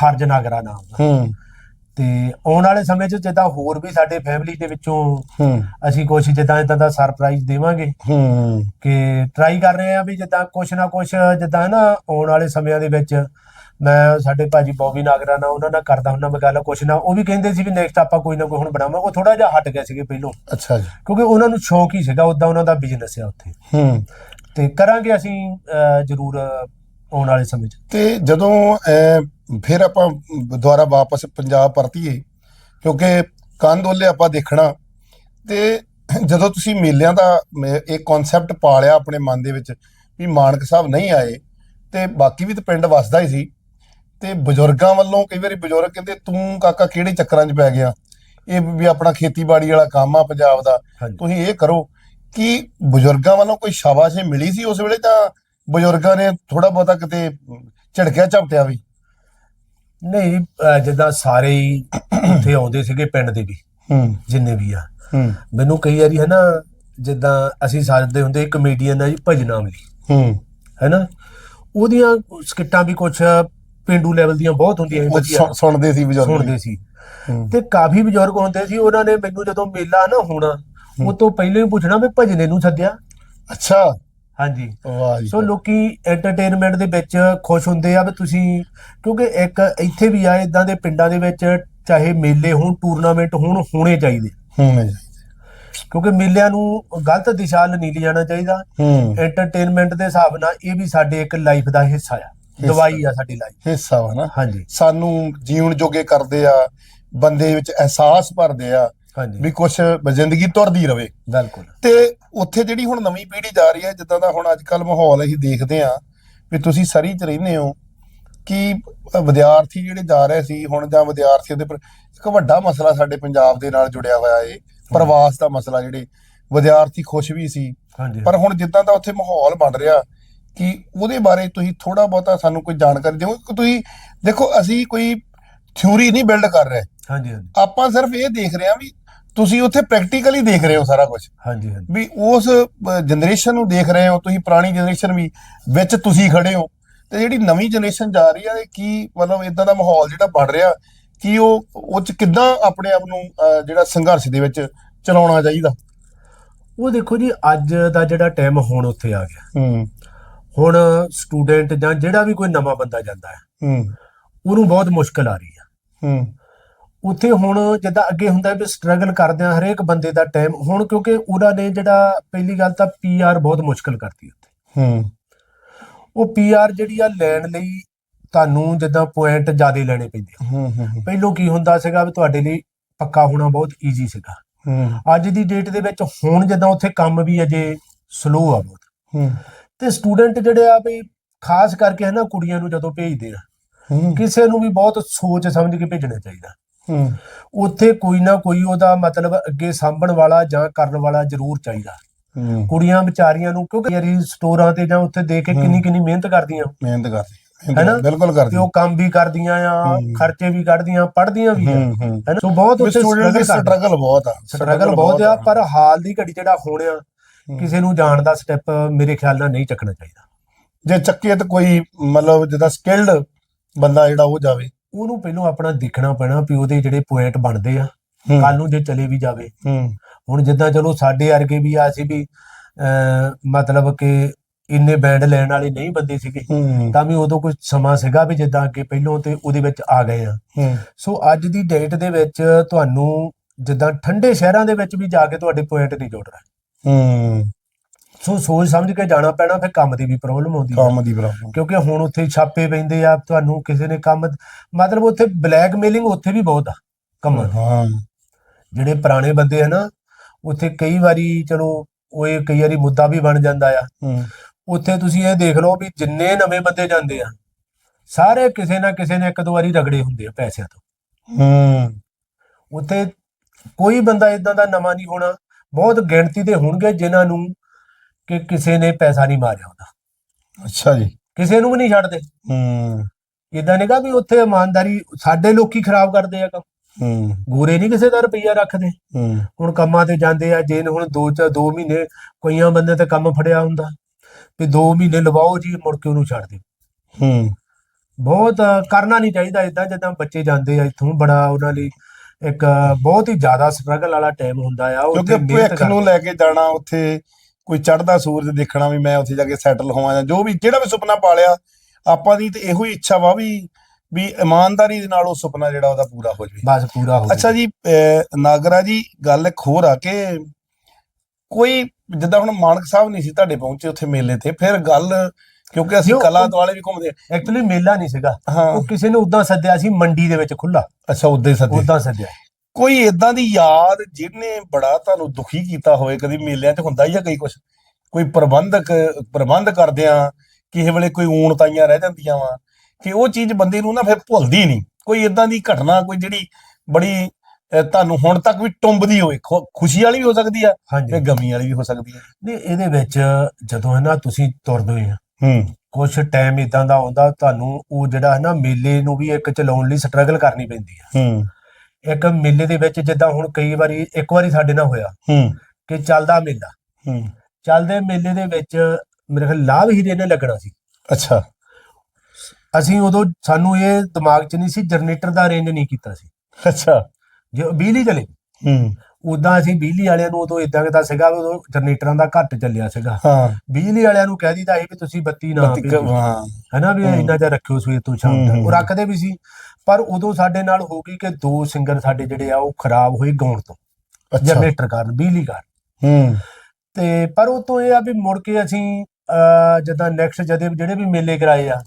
ਹਰਜ ਨਾਗਰਾ ਨਾਮ ਦਾ। ਹੂੰ। ਤੇ ਆਉਣ ਵਾਲੇ ਸਮੇਂ 'ਚ ਜਿੱਦਾਂ ਹੋਰ ਵੀ ਸਾਡੇ ਫੈਮਿਲੀ ਦੇ ਵਿੱਚੋਂ ਹੂੰ। ਅਸੀਂ ਕੁਝ ਜਿੱਦਾਂ ਇਦਾਂ ਦਾ ਸਰਪ੍ਰਾਈਜ਼ ਦੇਵਾਂਗੇ। ਹੂੰ। ਕਿ ਟਰਾਈ ਕਰ ਰਹੇ ਆ ਵੀ ਜਿੱਦਾਂ ਕੁਛ ਨਾ ਕੁਛ ਜਿੱਦਾਂ ਨਾ ਆਉਣ ਵਾਲੇ ਸਮਿਆਂ ਦੇ ਵਿੱਚ ਮੈਂ ਸਾਡੇ ਭਾਜੀ ਬੌਬੀ ਨਾਗਰਾ ਨਾਲ ਉਹਨਾਂ ਨਾਲ ਕਰਦਾ ਹੁੰਦਾ ਮੈਂ ਗੱਲ ਕੁਛ ਨਾ ਉਹ ਵੀ ਕਹਿੰਦੇ ਸੀ ਵੀ ਨੈਕਸਟ ਆਪਾਂ ਕੋਈ ਨਾ ਕੋਈ ਹੁਣ ਬਣਾਵਾਂਗੇ। ਉਹ ਥੋੜਾ ਜਿਹਾ ਹਟ ਗਏ ਸੀਗੇ ਪਹਿਲੋਂ। ਅੱਛਾ ਜੀ। ਕਿਉਂਕਿ ਉਹਨਾਂ ਨੂੰ ਸ਼ੌਂਕ ਹੀ ਸੀਗਾ ਉਦਾਂ ਉਹਨਾਂ ਦਾ ਬਿਜ਼ਨਸ ਆ ਉੱਥੇ। ਹੂੰ। ਤੇ ਕਰਾਂਗੇ ਅਸੀਂ ਜ਼ਰੂਰ ਆਉਣ ਵਾਲੇ ਸਮੇਂ 'ਚ। ਤੇ ਜਦੋਂ ਫਿਰ ਆਪਾਂ ਦੁਬਾਰਾ ਵਾਪਸ ਪੰਜਾਬ ਪਰਤੀਏ ਕਿਉਂਕਿ ਕੰਦੋਲੇ ਆਪਾਂ ਦੇਖਣਾ ਤੇ ਜਦੋਂ ਤੁਸੀਂ ਮੇਲਿਆਂ ਦਾ ਇੱਕ ਕਨਸੈਪਟ ਪਾਲਿਆ ਆਪਣੇ ਮਨ ਦੇ ਵਿੱਚ ਵੀ ਮਾਨਕ ਸਾਹਿਬ ਨਹੀਂ ਆਏ ਤੇ ਬਾਕੀ ਵੀ ਤਾਂ ਪਿੰਡ ਵਸਦਾ ਹੀ ਸੀ ਤੇ ਬਜ਼ੁਰਗਾਂ ਵੱਲੋਂ ਕਈ ਵਾਰੀ ਬਜ਼ੁਰਗ ਕਹਿੰਦੇ ਤੂੰ ਕਾਕਾ ਕਿਹੜੇ ਚੱਕਰਾਂ 'ਚ ਪੈ ਗਿਆ? ਇਹ ਵੀ ਆਪਣਾ ਖੇਤੀਬਾੜੀ ਵਾਲਾ ਕੰਮ ਆ ਪੰਜਾਬ ਦਾ। ਤੁਸੀਂ ਇਹ ਕਰੋ ਕਿ ਬਜ਼ੁਰਗਾਂ ਵੱਲੋਂ ਕੋਈ ਸ਼ਾਬਾਸ਼ ਮਿਲੀ ਸੀ ਉਸ ਵੇਲੇ ਤਾਂ ਬਜ਼ੁਰਗਾਂ ਨੇ ਥੋੜਾ ਬਹੁਤਾ ਕਿਤੇ ਝੜਕਿਆ ਝਪਟਿਆ ਵੀ। ਨਹੀਂ ਅਹ, ਜਿੱਦਾਂ ਸਾਰੇ ਹੀ ਉੱਥੇ ਆਉਂਦੇ ਸੀਗੇ ਪਿੰਡ ਦੇ ਵੀ ਹੂੰ। ਜਿੰਨੇ ਵੀ ਆ। ਹੂੰ। ਮੈਨੂੰ ਕਈ ਵਾਰੀ ਹੈ ਨਾ ਜਿੱਦਾਂ ਅਸੀਂ ਸਾਜਦੇ ਹੁੰਦੇ ਕਮੇਡੀਅਨ ਆ ਜੀ ਭਜਨਾ ਅਮਲੀ ਹੂੰ। ਹੈਨਾ? ਉਹਦੀਆਂ ਸਕਿੱਟਾਂ ਵੀ ਕੁਝ ਪਿੰਡੂ ਲੈਵਲ ਦੀਆਂ ਬਹੁਤ ਹੁੰਦੀਆਂ ਸੀ ਉਹ ਵਧੀਆ। ਸੁਣ- ਸੁਣਦੇ ਸੀ ਬਜ਼ੁਰਗ ਸੁਣਦੇ ਸੀ। ਹੂੰ। ਤੇ ਕਾਫੀ ਬਜ਼ੁਰਗ ਹੁੰਦੇ ਸੀ ਉਹਨਾਂ ਨੇ ਮੈਨੂੰ ਜਦੋਂ ਮੇਲਾ ਨਾ ਹੋਣਾ ਉਹ ਤੋਂ ਪਹਿਲਾਂ ਹੀ ਪੁੱਛਣਾ ਵੀ ਭਜਨੇ ਨੂੰ ਸੱਦਿਆ। ਅੱਛਾ। ਹਾਂਜੀ। ਵਾਹ ਜੀ ਸੋ ਲੋਕੀ ਐਂਟਰਟੇਨਮੈਂਟ ਦੇ ਵਿੱਚ ਖੁਸ਼ ਹੁੰਦੇ ਆ ਵੀ ਤੁਸੀਂ ਕਿਉਂਕਿ ਇੱਕ ਇੱਥੇ ਵੀ ਆ ਇਦਾਂ ਦੇ ਪਿੰਡਾਂ ਦੇ ਵਿੱਚ ਚਾਹੇ ਮੇਲੇ ਹੋਣ ਟੂਰਨਾਮੈਂਟ ਹੋਣ ਹੋਣੇ ਚਾਹੀਦੇ। ਹੂੰ ਜੀ ਕਿਉਂਕਿ ਮੇਲਿਆਂ ਨੂੰ ਗਲਤ ਦਿਸ਼ਾ ਵੱਲ ਨਹੀਂ ਲਿਜਾਣਾ ਚਾਹੀਦਾ। ਐਂਟਰਟੇਨਮੈਂਟ ਦੇ ਹਿਸਾਬ ਨਾਲ ਇਹ ਵੀ ਸਾਡੇ ਇੱਕ ਲਾਈਫ ਦਾ ਹਿੱਸਾ ਆ। ਦਵਾਈ ਆ ਸਾਡੀ ਲਾਈਫ ਹਿੱਸਾ ਵਾ ਨਾ। ਹਾਂਜੀ। ਸਾਨੂੰ ਜੀਵਨ ਜੋਗੇ ਕਰਦੇ ਆ ਬੰਦੇ ਵਿੱਚ ਅਹਿਸਾਸ ਭਰਦੇ ਆ ਹਾਂਜੀ। ਵੀ ਕੁਝ ਜ਼ਿੰਦਗੀ ਤੁਰਦੀ ਰਵੇ। ਬਿਲਕੁਲ। ਤੇ ਉੱਥੇ ਜਿਹੜੀ ਹੁਣ ਨਵੀਂ ਪੀੜ੍ਹੀ ਜਾ ਰਹੀ ਹੈ ਜਿੱਦਾਂ ਦਾ ਹੁਣ ਅੱਜ ਕੱਲ ਮਾਹੌਲ ਅਸੀਂ ਦੇਖਦੇ ਆ ਵੀ ਤੁਸੀਂ ਸਰੀ ਚ ਰਹਿੰਦੇ ਹੋ ਕਿ ਵਿਦਿਆਰਥੀ ਜਿਹੜੇ ਜਾ ਰਹੇ ਸੀ ਹੁਣ ਜਾਂ ਵਿਦਿਆਰਥੀਆਂ ਦੇ ਇੱਕ ਵੱਡਾ ਮਸਲਾ ਸਾਡੇ ਪੰਜਾਬ ਦੇ ਨਾਲ ਜੁੜਿਆ ਹੋਇਆ ਏ ਪ੍ਰਵਾਸ ਦਾ ਮਸਲਾ ਜਿਹੜੇ ਵਿਦਿਆਰਥੀ ਖੁਸ਼ ਵੀ ਸੀ। ਪਰ ਹੁਣ ਜਿੱਦਾਂ ਦਾ ਉੱਥੇ ਮਾਹੌਲ ਬਣ ਰਿਹਾ ਕਿ ਉਹਦੇ ਬਾਰੇ ਤੁਸੀਂ ਥੋੜਾ ਬਹੁਤਾ ਸਾਨੂੰ ਕੋਈ ਜਾਣਕਾਰੀ ਦਿਓ। ਕਿ ਤੁਸੀਂ ਦੇਖੋ ਅਸੀਂ ਕੋਈ ਥਿਊਰੀ ਨਹੀਂ ਬਿਲਡ ਕਰ ਰਹੇ। ਹਾਂਜੀ ਹਾਂਜੀ। ਆਪਾਂ ਸਿਰਫ ਇਹ ਦੇਖ ਰਹੇ ਹਾਂ ਵੀ ਤੁਸੀਂ ਉੱਥੇ ਪ੍ਰੈਕਟੀਕਲੀ ਦੇਖ ਰਹੇ ਹੋ ਸਾਰਾ ਕੁਝ ਹਾਂਜੀ ਹਾਂਜੀ। ਵੀ ਉਸ ਜਨਰੇਸ਼ਨ ਨੂੰ ਦੇਖ ਰਹੇ ਹੋ ਤੁਸੀਂ ਪੁਰਾਣੀ ਜਨਰੇਸ਼ਨ ਵੀ ਵਿੱਚ ਤੁਸੀਂ ਖੜੇ ਹੋ। ਤੇ ਜਿਹੜੀ ਨਵੀਂ ਜਨਰੇਸ਼ਨ ਜਾ ਰਹੀ ਹੈ ਇਹ ਕੀ ਮਤਲਬ ਇਦਾਂ ਦਾ ਮਾਹੌਲ ਜਿਹੜਾ ਬਣ ਰਿਹਾ ਕਿ ਉਹ ਉਹ ਚ ਕਿੱਦਾਂ ਆਪਣੇ ਆਪ ਨੂੰ ਜਿਹੜਾ ਸੰਘਰਸ਼ ਦੇ ਵਿੱਚ ਚਲਾਉਣਾ ਚਾਹੀਦਾ? ਉਹ ਦੇਖੋ ਜੀ ਅੱਜ ਦਾ ਜਿਹੜਾ ਟਾਈਮ ਹੁਣ ਉੱਥੇ ਆ ਗਿਆ। ਹੂੰ। ਹੁਣ ਸਟੂਡੈਂਟ ਜਾਂ ਜਿਹੜਾ ਵੀ ਕੋਈ ਨਵਾਂ ਬੰਦਾ ਜਾਂਦਾ ਹੈ ਹੂੰ। ਉਹਨੂੰ ਬਹੁਤ ਮੁਸ਼ਕਲ ਆ ਰਹੀ ਆ। ਹੂੰ। ਉੱਥੇ ਹੁਣ ਜਿੱਦਾਂ ਅੱਗੇ ਹੁੰਦਾ ਵੀ ਸਟਰਗਲ ਕਰਦੇ ਆ ਹਰੇਕ ਬੰਦੇ ਦਾ ਟਾਈਮ ਹੁਣ ਕਿਉਂਕਿ ਉਹਨਾਂ ਨੇ ਜਿਹੜਾ ਪਹਿਲੀ ਗੱਲ ਤਾਂ ਪੀਆਰ ਬਹੁਤ ਮੁਸ਼ਕਲ ਕਰਤੀ ਉੱਥੇ। ਹੂੰ। ਉਹ ਪੀਆਰ ਜਿਹੜੀ ਆ ਲੈਣ ਲਈ ਤੁਹਾਨੂੰ ਜਿੱਦਾਂ ਪੁਆਇੰਟ ਜ਼ਿਆਦਾ ਲੈਣੇ ਪੈਂਦੇ ਹੂੰ ਹੂੰ ਪਹਿਲੋਂ ਕੀ ਹੁੰਦਾ ਸੀਗਾ ਵੀ ਤੁਹਾਡੇ ਲਈ ਪੱਕਾ ਹੋਣਾ ਬਹੁਤ ਈਜ਼ੀ ਸੀਗਾ। ਹੂੰ। ਅੱਜ ਦੀ ਡੇਟ ਦੇ ਵਿੱਚ ਹੁਣ ਜਦੋਂ ਉੱਥੇ ਕੰਮ ਵੀ ਅਜੇ ਸਲੋ ਆ ਬਹੁਤ। ਹੂੰ। ਤੇ ਸਟੂਡੈਂਟ ਜਿਹੜੇ ਆ ਵੀ ਖਾਸ ਕਰਕੇ ਹੈ ਨਾ ਕੁੜੀਆਂ ਨੂੰ ਜਦੋਂ ਭੇਜਦੇ ਆ ਕਿਸੇ ਨੂੰ ਵੀ ਬਹੁਤ ਸੋਚ ਸਮਝ ਕੇ ਭੇਜਣਾ ਚਾਹੀਦਾ। ਹੂੰ। ਉੱਥੇ ਕੋਈ ਨਾ ਕੋਈ ਉਹਦਾ ਮਤਲਬ ਅੱਗੇ ਸਾਂਭਣ ਵਾਲਾ ਜਾਂ ਕਰਨ ਵਾਲਾ ਜ਼ਰੂਰ ਚਾਹੀਦਾ। ਹੂੰ। ਕੁੜੀਆਂ ਵਿਚਾਰੀਆਂ ਨੂੰ ਕਿਉਂਕਿ ਯਾਰੀ ਸਟੋਰਾਂ ਤੇ ਜਾਂ ਉੱਥੇ ਦੇਖ ਕੇ ਕਿੰਨੀ ਕਿੰਨੀ ਮਿਹਨਤ ਕਰਦੀਆਂ। ਮਿਹਨਤ ਕਰਦੇ। ਹੈਨਾ? ਬਿਲਕੁਲ ਤੇ ਕਰਦੇ ਉਹ ਕੰਮ ਵੀ ਕਰਦੀਆਂ ਆ। ਖਰਚੇ ਵੀ ਕੱਢਦੀਆਂ ਪੜ੍ਹਦੀਆਂ ਵੀ ਆ। ਹੈਨਾ? ਸੋ ਬਹੁਤ ਉੱਥੇ ਸਟੂਡੈਂਟ ਦੀ ਸਟਰਗਲ ਬਹੁਤ ਆ। ਸਟਰਗਲ ਬਹੁਤ ਆ ਪਰ ਹਾਲ ਦੀ ਘੜੀ ਜਿਹੜਾ ਹੋਣਿਆ। ਕਿਸੇ ਨੂੰ ਜਾਣ ਦਾ ਸਟੈਪ ਮੇਰੇ ਖਿਆਲ ਨਾਲ ਨਹੀਂ ਚੱਕਣਾ ਚਾਹੀਦਾ। ਜੇ ਚੱਕੇ ਤਾਂ ਕੋਈ ਮਤਲਬ ਜਿਹਦਾ ਸਕਿਲਡ ਬੰਦਾ ਜਿਹੜਾ ਉਹ ਜਾਵੇ। ਉਹਨੂੰ ਪਹਿਲਾਂ ਆਪਣਾ ਦੇਖਣਾ ਪੈਣਾ ਵੀ ਉਹਦੇ ਜਿਹੜੇ ਪੁਆਇੰਟ ਬਣਦੇ ਆ ਹੂੰ। ਕੱਲ ਨੂੰ ਜੇ ਚਲੇ ਵੀ ਜਾਵੇ। ਹੂੰ। ਹੁਣ ਜਿੱਦਾਂ ਚਲੋ ਸਾਡੇ ਵਰਗੇ ਵੀ ਆ ਸੀ ਵੀ ਅਹ ਮਤਲਬ ਕਿ ਇੰਨੇ ਬੈਂਡ ਲੈਣ ਵਾਲੇ ਨਹੀਂ ਬੰਦੇ ਸੀਗੇ ਹੂੰ। ਤਾਂ ਵੀ ਉਦੋਂ ਕੋਈ ਸਮਾਂ ਸੀਗਾ ਵੀ ਜਿੱਦਾਂ ਅੱਗੇ ਪਹਿਲੋਂ ਤੇ ਉਹਦੇ ਵਿੱਚ ਆ ਗਏ ਆ। ਹੂੰ। ਸੋ ਅੱਜ ਦੀ ਡੇਟ ਦੇ ਵਿੱਚ ਤੁਹਾਨੂੰ ਜਿੱਦਾਂ ਠੰਡੇ ਸ਼ਹਿਰਾਂ ਦੇ ਵਿੱਚ ਵੀ ਜਾ ਕੇ ਤੁਹਾਡੇ ਪੁਆਇੰਟ ਨਹੀਂ ਜੁੜ ਰਹੇ ਹੂੰ। ਸੋ ਸੋਚ ਸਮਝ ਕੇ ਜਾਣਾ ਪੈਣਾ ਫਿਰ ਕੰਮ ਦੀ ਵੀ ਪ੍ਰੋਬਲਮ ਆਉਂਦੀ ਹੈ। ਕੰਮ ਦੀ ਪ੍ਰੋਬਲਮ ਕਿਉਂਕਿ ਹੁਣ ਉੱਥੇ ਛਾਪੇ ਪੈਂਦੇ ਆ ਤੁਹਾਨੂੰ ਕਿਸੇ ਨੇ ਕੰਮ ਮਤਲਬ ਉੱਥੇ ਬਲੈਕਮੇਲਿੰਗ ਉੱਥੇ ਵੀ ਬਹੁਤ ਆ ਕੰਮ। ਹਾਂ ਜਿਹੜੇ ਪੁਰਾਣੇ ਬੰਦੇ ਆ ਨਾ ਉੱਥੇ ਕਈ ਵਾਰੀ ਚਲੋ ਉਹ ਇਹ ਕਈ ਵਾਰੀ ਮੁੱਦਾ ਵੀ ਬਣ ਜਾਂਦਾ ਆ। ਹੂੰ। ਉੱਥੇ ਤੁਸੀਂ ਇਹ ਦੇਖ ਲਓ ਵੀ ਜਿੰਨੇ ਨਵੇਂ ਬੰਦੇ ਜਾਂਦੇ ਆ ਸਾਰੇ ਕਿਸੇ ਨਾ ਕਿਸੇ ਨੇ ਇੱਕ ਦੋ ਵਾਰੀ ਰਗੜੇ ਹੁੰਦੇ ਆ ਪੈਸਿਆਂ ਤੋਂ। ਹੂੰ। ਉੱਥੇ ਕੋਈ ਬੰਦਾ ਇਦਾਂ ਦਾ ਨਵਾਂ ਨਹੀਂ ਹੋਣਾ ਬਹੁਤ ਗਿਣਤੀ ਦੇ ਹੋਣਗੇ ਜਿਨ੍ਹਾਂ ਨੂੰ ਕਿ ਕਿਸੇ ਨੇ ਪੈਸਾ ਨਹੀਂ ਮਾਰਿਆ ਹੁੰਦਾ। ਅੱਛਾ ਜੀ। ਕਿਸੇ ਨੂੰ ਵੀ ਨਹੀਂ ਛੱਡਦੇ। ਹੂੰ। ਇਦਾਂ ਨਹੀਂਗਾ ਵੀ ਉੱਥੇ ਇਮਾਨਦਾਰੀ ਸਾਡੇ ਲੋਕੀ ਖਰਾਬ ਕਰਦੇ ਆ ਕੰਮ। ਹੂੰ। ਗੋਰੇ ਨਹੀਂ ਕਿਸੇ ਦਾ ਰੁਪਈਆ ਰੱਖਦੇ। ਹੂੰ। ਹੁਣ ਕੰਮਾਂ ਤੇ ਜਾਂਦੇ ਆ ਜੇ ਹੁਣ ਦੋ ਚ ਦੋ ਮਹੀਨੇ ਕਈਆਂ ਬੰਦੇ ਤੇ ਕੰਮ ਫੜਿਆ ਹੁੰਦਾ ਵੀ ਦੋ ਮਹੀਨੇ ਲਵਾਓ ਜੀ ਮੁੜ ਕੇ ਉਹਨੂੰ ਛੱਡ ਦਿਓ। ਹੂੰ। ਬਹੁਤ ਕਰਨਾ ਨਹੀਂ ਚਾਹੀਦਾ ਇਦਾਂ ਜਦੋਂ ਬੱਚੇ ਜਾਂਦੇ ਆ ਇੱਥੋਂ ਬੜਾ ਉਹਨਾਂ ਲਈ ਇੱਕ ਬਹੁਤ ਹੀ ਜ਼ਿਆਦਾ ਸਟਰਗਲ ਵਾਲਾ ਟਾਈਮ ਹੁੰਦਾ ਆ ਕਿਉਂਕਿ ਭਵਿੱਖ ਨੂੰ ਲੈ ਕੇ ਜਾਣਾ ਉੱਥੇ ਕੋਈ ਚੜ੍ਹਦਾ ਸੂਰਜ ਦੇਖਣਾ ਵੀ ਮੈਂ ਉੱਥੇ ਜਾ ਕੇ ਸੈਟਲ ਹੋਵਾਂ ਜਾਂ ਜੋ ਵੀ ਜਿਹੜਾ ਵੀ ਸੁਪਨਾ ਪਾਲਿਆ ਆਪਾਂ ਦੀ ਤੇ ਇਹੋ ਹੀ ਇੱਛਾ ਵਾ ਵੀ ਵੀ ਇਮਾਨਦਾਰੀ ਦੇ ਨਾਲ ਉਹ ਸੁਪਨਾ ਜਿਹੜਾ ਉਹਦਾ ਪੂਰਾ ਹੋ ਜਾਵੇ। ਬਸ ਪੂਰਾ ਹੋ ਅੱਛਾ ਜੀ ਨਾਗਰਾ ਜੀ ਗੱਲ ਇੱਕ ਹੋਰ ਆ ਕਿ ਕੋਈ ਜਿੱਦਾਂ ਹੁਣ ਮਾਨਕ ਸਾਹਿਬ ਨਹੀਂ ਸੀ ਤੁਹਾਡੇ ਪਹੁੰਚੇ ਉੱਥੇ ਮੇਲੇ ਤੇ ਫਿਰ ਗੱਲ ਕਿਉਂਕਿ ਅਸੀਂ ਕਲਾ ਦੁਆਲੇ ਵੀ ਘੁੰਮਦੇ ਐਕਚੁਅਲੀ ਮੇਲਾ ਨਹੀਂ ਸੀਗਾ। ਉਹ ਕਿਸੇ ਨੇ ਉਦਾਂ ਸੱਦਿਆ ਸੀ ਮੰਡੀ ਦੇ ਵਿੱਚ ਖੁੱਲਾ ਅੱਛਾ ਉਦਾਂ ਹੀ ਸੱਦੇ ਉਦਾਂ ਸੱਦਿਆ। ਕੋਈ ਇਦਾਂ ਦੀ ਯਾਦ ਜਿਹਨੇ ਬੜਾ ਤੁਹਾਨੂੰ ਦੁਖੀ ਕੀਤਾ ਹੋਵੇ ਕਦੀ ਮੇਲਿਆਂ 'ਚ ਹੁੰਦਾ ਹੀ ਆ ਕਈ ਕੁਝ ਕੋਈ ਪ੍ਰਬੰਧਕ ਪ੍ਰਬੰਧ ਕਰਦਿਆਂ ਕਿਸੇ ਵੇਲੇ ਕੋਈ ਊਣਤਾਈਆਂ ਰਹਿ ਜਾਂਦੀਆਂ ਵਾ ਕਿ ਉਹ ਚੀਜ਼ ਬੰਦੇ ਨੂੰ ਨਾ ਫਿਰ ਭੁੱਲਦੀ ਨਹੀਂ। ਕੋਈ ਇਦਾਂ ਦੀ ਘਟਨਾ ਕੋਈ ਜਿਹੜੀ ਬੜੀ ਤੁਹਾਨੂੰ ਹੁਣ ਤੱਕ ਵੀ ਟੁੰਬਦੀ ਹੋਵੇ ਖੁਸ਼ੀ ਵਾਲੀ ਵੀ ਹੋ ਸਕਦੀ ਆ ਤੇ ਗਮੀ ਵਾਲੀ ਵੀ ਹੋ ਸਕਦੀ ਆ। ਨਹੀਂ ਇਹਦੇ ਵਿੱਚ ਜਦੋਂ ਹੈ ਨਾ ਤੁਸੀਂ ਤੁਰਦੇ ਆ ਹੂੰ। ਕੁਝ ਟਾਈਮ ਇਦਾਂ ਦਾ ਆਉਂਦਾ ਤੁਹਾਨੂੰ ਉਹ ਜਿਹੜਾ ਹੈ ਨਾ ਮੇਲੇ ਨੂੰ ਵੀ ਇੱਕ ਚਲਾਉਣ ਲਈ ਸਟਰਗਲ ਕਰਨੀ ਪੈਂਦੀ ਆ। ਹੂੰ। ਇੱਕ ਮੇਲੇ ਦੇ ਵਿੱਚ ਜਿੱਦਾਂ ਹੁਣ ਕਈ ਵਾਰੀ ਇੱਕ ਵਾਰੀ ਸਾਡੇ ਨਾਲ ਹੋਇਆ ਹੂੰ। ਕਿ ਚੱਲਦਾ ਮੇਲਾ। ਹੂੰ। ਚੱਲਦੇ ਮੇਲੇ ਦੇ ਵਿੱਚ ਮੇਰੇ ਖਿਆਲ ਲਾਭ ਹੀਰੇ ਨੇ ਲੱਗਣਾ ਸੀ। ਅੱਛਾ। ਅਸੀਂ ਉਦੋਂ ਸਾਨੂੰ ਇਹ ਦਿਮਾਗ 'ਚ ਨਹੀਂ ਸੀ ਜਨਰੇਟਰ ਦਾ ਅਰੇਂਜ ਨਹੀਂ ਕੀਤਾ ਸੀ। ਅੱਛਾ। ਜੇ ਬਿਜਲੀ ਚਲੇ ਹੂੰ। ਉਦਾਂ ਅਸੀਂ ਬਿਜਲੀ ਵਾਲਿਆਂ ਨੂੰ ਉਦੋਂ ਇਦਾਂ ਦਾ ਸੀਗਾ ਉਦੋਂ ਜਨਰੇਟਰਾਂ ਦਾ ਘੱਟ ਚੱਲਿਆ ਸੀਗਾ। ਹਾਂ। ਬਿਜਲੀ ਵਾਲਿਆਂ ਨੂੰ ਕਹਿ ਦਿੱਤਾ ਸੀ ਵੀ ਤੁਸੀਂ ਬੱਤੀ ਨਾ ਹਾਂ। ਹਨਾ ਵੀ। ਇੰਨਾ ਜਿਹਾ ਰੱਖਿਓ ਸਵੇਰ ਤੋਂ ਸ਼ਾਮ ਤੱਕ। ਉਹ ਰੱਖਦੇ ਵੀ ਸੀ। ਪਰ ਉਦੋਂ ਸਾਡੇ ਨਾਲ ਹੋ ਗਈ ਕਿ ਦੋ ਸਿੰਗਰ ਸਾਡੇ ਜਿਹੜੇ ਆ ਉਹ ਖਰਾਬ ਹੋਏ ਗਾਉਣ ਤੋਂ ਜਨਰੇਟਰ ਕਾਰਨ ਬਿਜਲੀ ਕਾਰਨ ਹੂੰ। ਤੇ ਪਰ ਉਹ ਤੋਂ ਇਹ ਆ ਵੀ ਮੁੜ ਕੇ ਅਸੀਂ ਜਿੱਦਾਂ ਨੈਕਸਟ ਜਦੇ ਜਿਹੜੇ ਵੀ ਮੇਲੇ ਕਰਾਏ ਆ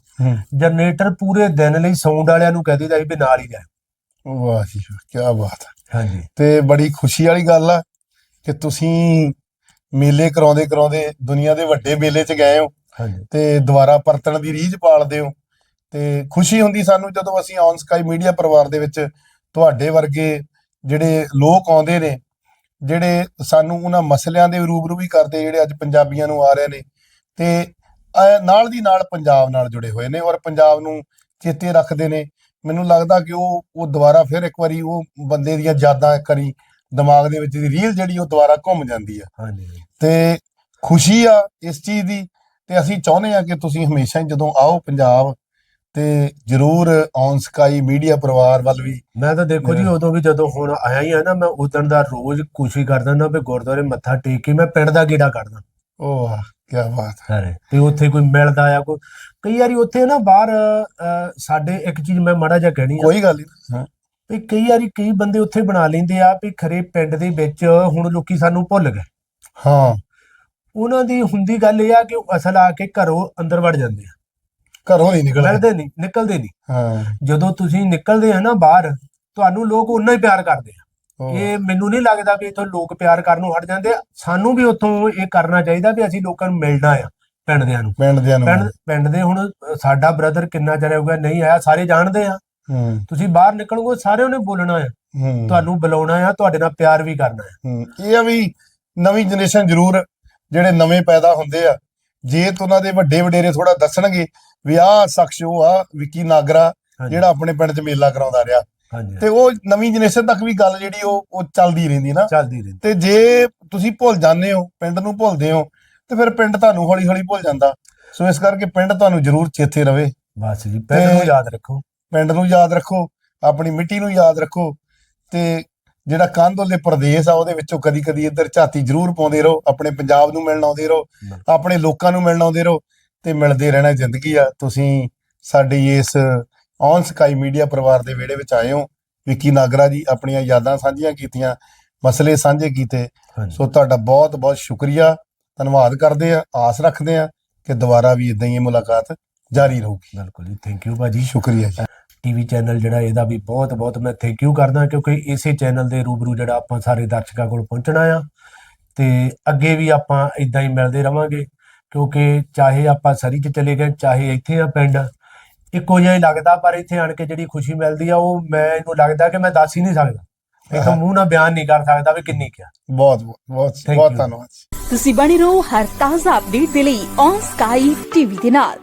ਜਨਰੇਟਰ ਪੂਰੇ ਦਿਨ ਲਈ ਸਾਊਂਡ ਵਾਲਿਆਂ ਨੂੰ ਕਹਿ ਦਿੱਤਾ ਸੀ ਵੀ ਨਾਲ ਹੀ ਜਾਓ ਵਾਹ ਜੀ ਕੀ ਬਾਤ ਹੈ ਹਾਂਜੀ। ਤੇ ਬੜੀ ਖੁਸ਼ੀ ਵਾਲੀ ਗੱਲ ਆ ਕਿ ਤੁਸੀਂ ਮੇਲੇ ਕਰਾਉਂਦੇ ਕਰਾਉਂਦੇ ਦੁਨੀਆ ਦੇ ਵੱਡੇ ਮੇਲੇ 'ਚ ਗਏ ਹੋ। ਹਾਂਜੀ। ਤੇ ਦੁਬਾਰਾ ਪਰਤਣ ਦੀ ਰੀਝ ਪਾਲਦੇ ਹੋ। ਤੇ ਖੁਸ਼ੀ ਹੁੰਦੀ ਸਾਨੂੰ ਜਦੋਂ ਅਸੀਂ ਔਨ ਸਕਾਈ ਮੀਡੀਆ ਪਰਿਵਾਰ ਦੇ ਵਿੱਚ ਤੁਹਾਡੇ ਵਰਗੇ ਜਿਹੜੇ ਲੋਕ ਆਉਂਦੇ ਨੇ ਜਿਹੜੇ ਸਾਨੂੰ ਉਹਨਾਂ ਮਸਲਿਆਂ ਦੇ ਰੂਬਰੂ ਵੀ ਕਰਦੇ ਜਿਹੜੇ ਅੱਜ ਪੰਜਾਬੀਆਂ ਨੂੰ ਆ ਰਹੇ ਨੇ ਤੇ ਨਾਲ ਦੀ ਨਾਲ ਪੰਜਾਬ ਨਾਲ ਜੁੜੇ ਹੋਏ ਨੇ ਔਰ ਪੰਜਾਬ ਨੂੰ ਚੇਤੇ ਰੱਖਦੇ ਨੇ। ਮੈਨੂੰ ਲੱਗਦਾ ਕਿ ਉਹ ਉਹ ਦੁਬਾਰਾ ਫਿਰ ਇੱਕ ਵਾਰੀ ਉਹ ਬੰਦੇ ਦੀਆਂ ਯਾਦਾਂ ਇੱਕ ਵਾਰੀ ਦਿਮਾਗ ਦੇ ਵਿੱਚ ਦੀ ਰੀਲ ਜਿਹੜੀ ਉਹ ਦੁਬਾਰਾ ਘੁੰਮ ਜਾਂਦੀ ਆ। ਹਾਂਜੀ। ਤੇ ਖੁਸ਼ੀ ਆ ਇਸ ਚੀਜ਼ ਦੀ ਤੇ ਅਸੀਂ ਚਾਹੁੰਦੇ ਆ ਕਿ ਤੁਸੀਂ ਹਮੇਸ਼ਾ ਹੀ ਜਦੋਂ ਆਓ ਪੰਜਾਬ ਤੇ ਜਰੂਰ ਔਨ ਸਕਾਈ ਮੀਡੀਆ ਪਰਿਵਾਰ ਵੱਲ ਵੀ। ਮੈਂ ਤਾਂ ਦੇਖੋ ਜੀ ਉਦੋਂ ਵੀ ਜਦੋਂ ਹੁਣ ਆਇਆ ਹੀ ਆ ਨਾ ਮੈਂ ਉਦੋਂ ਦਾ ਰੋਜ਼ ਕੋਸ਼ਿਸ਼ ਕਰਦਾ ਨਾ ਵੀ ਗੁਰਦੁਆਰੇ ਮੱਥਾ ਟੇਕ ਕੇ ਮੈਂ ਪਿੰਡ ਦਾ ਗੇੜਾ ਕੱਢਦਾ। ਉਹ ਵਾਹ ਕੀ ਬਾਤ ਹੈ। ਤੇ ਉੱਥੇ ਕੋਈ ਮਿਲਦਾ ਆ ਕੋਈ ਕਈ ਵਾਰੀ ਉੱਥੇ ਨਾ ਬਾਹਰ ਸਾਡੇ ਇੱਕ ਚੀਜ਼ ਮੈਂ ਮਾੜਾ ਜਿਹਾ ਕਹਿਣੀ ਆ। ਕੋਈ ਗੱਲ ਨਹੀਂ ਵੀ ਕਈ ਵਾਰੀ ਕਈ ਬੰਦੇ ਉੱਥੇ ਬਣਾ ਲੈਂਦੇ ਆ ਵੀ ਖਰੇ ਪਿੰਡ ਦੇ ਵਿੱਚ ਹੁਣ ਲੋਕੀ ਸਾਨੂੰ ਭੁੱਲ ਗਏ। ਹਾਂ। ਉਹਨਾਂ ਦੀ ਹੁੰਦੀ ਗੱਲ ਇਹ ਆ ਕਿ ਅਸਲ ਆ ਕੇ ਘਰੋਂ ਅੰਦਰ ਵੜ ਜਾਂਦੇ ਆ। ਘਰੋਂ ਨਹੀਂ ਨਿਕਲਦੇ। ਮਿਲਦੇ ਨਹੀਂ ਨਿਕਲਦੇ ਨਹੀਂ। ਹਾਂ। ਜਦੋਂ ਤੁਸੀਂ ਨਿਕਲਦੇ ਆ ਨਾ ਬਾਹਰ ਤੁਹਾਨੂੰ ਲੋਕ ਉਨਾ ਹੀ ਪਿਆਰ ਕਰਦੇ ਆ। ਇਹ ਮੈਨੂੰ ਨਹੀਂ ਲੱਗਦਾ ਵੀ ਇੱਥੋਂ ਲੋਕ ਪਿਆਰ ਕਰਨ ਨੂੰ ਹਟ ਜਾਂਦੇ। ਆ ਸਾਨੂੰ ਵੀ ਉੱਥੋਂ ਇਹ ਕਰਨਾ ਚਾਹੀਦਾ ਵੀ ਅਸੀਂ ਲੋਕਾਂ ਨੂੰ ਮਿਲਣਾ ਆ ਪਿੰਡ ਦਿਆਂ ਨੂੰ। ਪਿੰਡ ਦੇ ਨੂੰ। ਪਿੰਡ ਪਿੰਡ ਦੇ ਹੁਣ ਅ, ਸਾਡਾ ਬ੍ਰਦਰ ਕਿੰਨਾ ਚਿਰ ਹੋ ਗਿਆ ਨਹੀਂ ਆਇਆ ਸਾਰੇ ਜਾਣਦੇ ਆ। ਹੂੰ। ਤੁਸੀਂ ਬਾਹਰ ਨਿਕਲੋਗੇ ਸਾਰਿਆਂ ਨੇ ਬੋਲਣਾ ਆ। ਹੂੰ। ਤੁਹਾਨੂੰ ਬੁਲਾਉਣਾ ਆ ਤੁਹਾਡੇ ਨਾਲ ਪਿਆਰ ਵੀ ਕਰਨਾ ਆ। ਹੂੰ। ਇਹ ਆ ਵੀ ਨਵੀਂ ਜਨਰੇਸ਼ਨ ਜ਼ਰੂਰ ਜਿਹੜੇ ਨਵੇਂ ਪੈਦਾ ਹੁੰਦੇ ਆ ਜੇ ਤਾਂ ਉਹਨਾਂ ਦੇ ਵੱਡੇ ਵਡੇਰੇ ਥੋੜਾ ਦੱਸਣਗੇ ਵੀ ਆਹ ਸ਼ਖਸ ਉਹ ਆ ਵਿੱਕੀ ਨਾਗਰਾ ਜਿਹੜਾ ਆਪਣੇ ਪਿੰਡ 'ਚ ਮੇਲਾ ਕਰਾਉਂਦਾ ਰਿਹਾ। ਤੇ ਉਹ ਨਵੀਂ ਜਨਰੇਸ਼ਨ ਤੱਕ ਵੀ ਗੱਲ ਜਿਹੜੀ ਉਹ ਉਹ ਚੱਲਦੀ ਰਹਿੰਦੀ ਨਾ। ਚੱਲਦੀ ਰਹਿੰਦੀ। ਤੇ ਜੇ ਤੁਸੀਂ ਭੁੱਲ ਜਾਂਦੇ ਹੋ ਪਿੰਡ ਨੂੰ ਭੁੱਲਦੇ ਹੋ ਤੇ ਫਿਰ ਪਿੰਡ ਤੁਹਾਨੂੰ ਹੌਲੀ ਹੌਲੀ ਭੁੱਲ ਜਾਂਦਾ। ਸੋ ਇਸ ਕਰਕੇ ਪਿੰਡ ਤੁਹਾਨੂੰ ਜ਼ਰੂਰ ਚੇਤੇ ਰਵੇ। ਬਸ ਜੀ ਪਿੰਡ ਨੂੰ ਯਾਦ ਰੱਖੋ। ਪਿੰਡ ਨੂੰ ਯਾਦ ਰੱਖੋ ਆਪਣੀ ਮਿੱਟੀ ਨੂੰ ਯਾਦ ਰੱਖੋ। ਤੇ ਜਿਹੜਾ ਕੰਧੋਲੇ ਪ੍ਰਦੇਸ਼ ਆ ਉਹਦੇ ਵਿੱਚੋਂ ਕਦੀ ਕਦੀ ਇੱਧਰ ਝਾਤੀ ਜ਼ਰੂਰ ਪਾਉਂਦੇ ਰਹੋ ਆਪਣੇ ਪੰਜਾਬ ਨੂੰ ਮਿਲਣ ਆਉਂਦੇ ਰਹੋ ਆਪਣੇ ਲੋਕਾਂ ਨੂੰ ਮਿਲਣ ਆਉਂਦੇ ਰਹੋ ਤੇ ਮਿਲਦੇ ਰਹਿਣਾ ਜ਼ਿੰਦਗੀ ਆ। ਤੁਸੀਂ ਸਾਡੀ ਇਸ ਔਨ ਸਕਾਈ ਮੀਡੀਆ ਪਰਿਵਾਰ ਦੇ ਵਿਹੜੇ ਵਿੱਚ ਆਏ ਹੋ। ਵਿੱਕੀ ਨਾਗਰਾ ਜੀ ਆਪਣੀਆਂ ਯਾਦਾਂ ਸਾਂਝੀਆਂ ਕੀਤੀਆਂ ਮਸਲੇ ਸਾਂਝੇ ਕੀਤੇ। ਸੋ ਤੁਹਾਡਾ ਬਹੁਤ ਬਹੁਤ ਸ਼ੁਕਰੀਆ। ਧੰਨਵਾਦ ਕਰਦੇ ਆ ਆਸ ਰੱਖਦੇ ਆ ਕਿ ਦੁਬਾਰਾ ਵੀ ਇਦਾਂ ਹੀ ਮੁਲਾਕਾਤ ਜਾਰੀ ਰਹੂਗੀ। ਬਿਲਕੁਲ ਜੀ ਥੈਂਕ ਯੂ ਭਾਜੀ। ਸ਼ੁਕਰੀਆ ਜੀ। ਟੀਵੀ ਚੈਨਲ ਜਿਹੜਾ ਇਹਦਾ ਵੀ ਬਹੁਤ ਬਹੁਤ ਮੈਂ ਥੈਂਕ ਯੂ ਕਰਦਾ ਕਿਉਂਕਿ ਇਸੇ ਚੈਨਲ ਦੇ ਰੂਬਰੂ ਜਿਹੜਾ ਆਪਾਂ ਸਾਰੇ ਦਰਸ਼ਕਾਂ ਕੋਲ ਪਹੁੰਚਣਾ ਆ। ਤੇ ਅੱਗੇ ਵੀ ਆਪਾਂ ਇਦਾਂ ਹੀ ਮਿਲਦੇ ਰਵਾਂਗੇ ਕਿਉਂਕਿ ਚਾਹੇ ਆਪਾਂ ਸਰੀ ਚ ਚਲੇ ਗਏ ਚਾਹੇ ਇੱਥੇ ਆ ਪਿੰਡ ਇੱਕੋ ਜਿਹਾ ਹੀ ਲੱਗਦਾ ਪਰ ਇੱਥੇ ਆਣ ਕੇ ਜਿਹੜੀ ਖੁਸ਼ੀ ਮਿਲਦੀ ਆ ਉਹ ਮੈਨੂੰ ਲੱਗਦਾ ਕਿ ਮੈਂ ਦੱਸ ਹੀ ਨਹੀਂ ਸਕਦਾ। ਇੱਕ ਮੂੰਹ ਨਾਲ ਬਿਆਨ ਨਹੀਂ ਕਰ ਸਕਦਾ ਵੀ ਕਿੰਨੀ ਕਿਆ ਬਹੁਤ ਬਹੁਤ ਬਹੁਤ. ਧੰਨਵਾਦ। ਤੁਸੀਂ ਬਣੇ ਰਹੋ ਹਰ ਤਾਜ਼ਾ ਅਪਡੇਟ ਦੇ ਲਈ ਔਨ ਸਕਾਈ ਟੀਵੀ ਦੇ ਨਾਲ।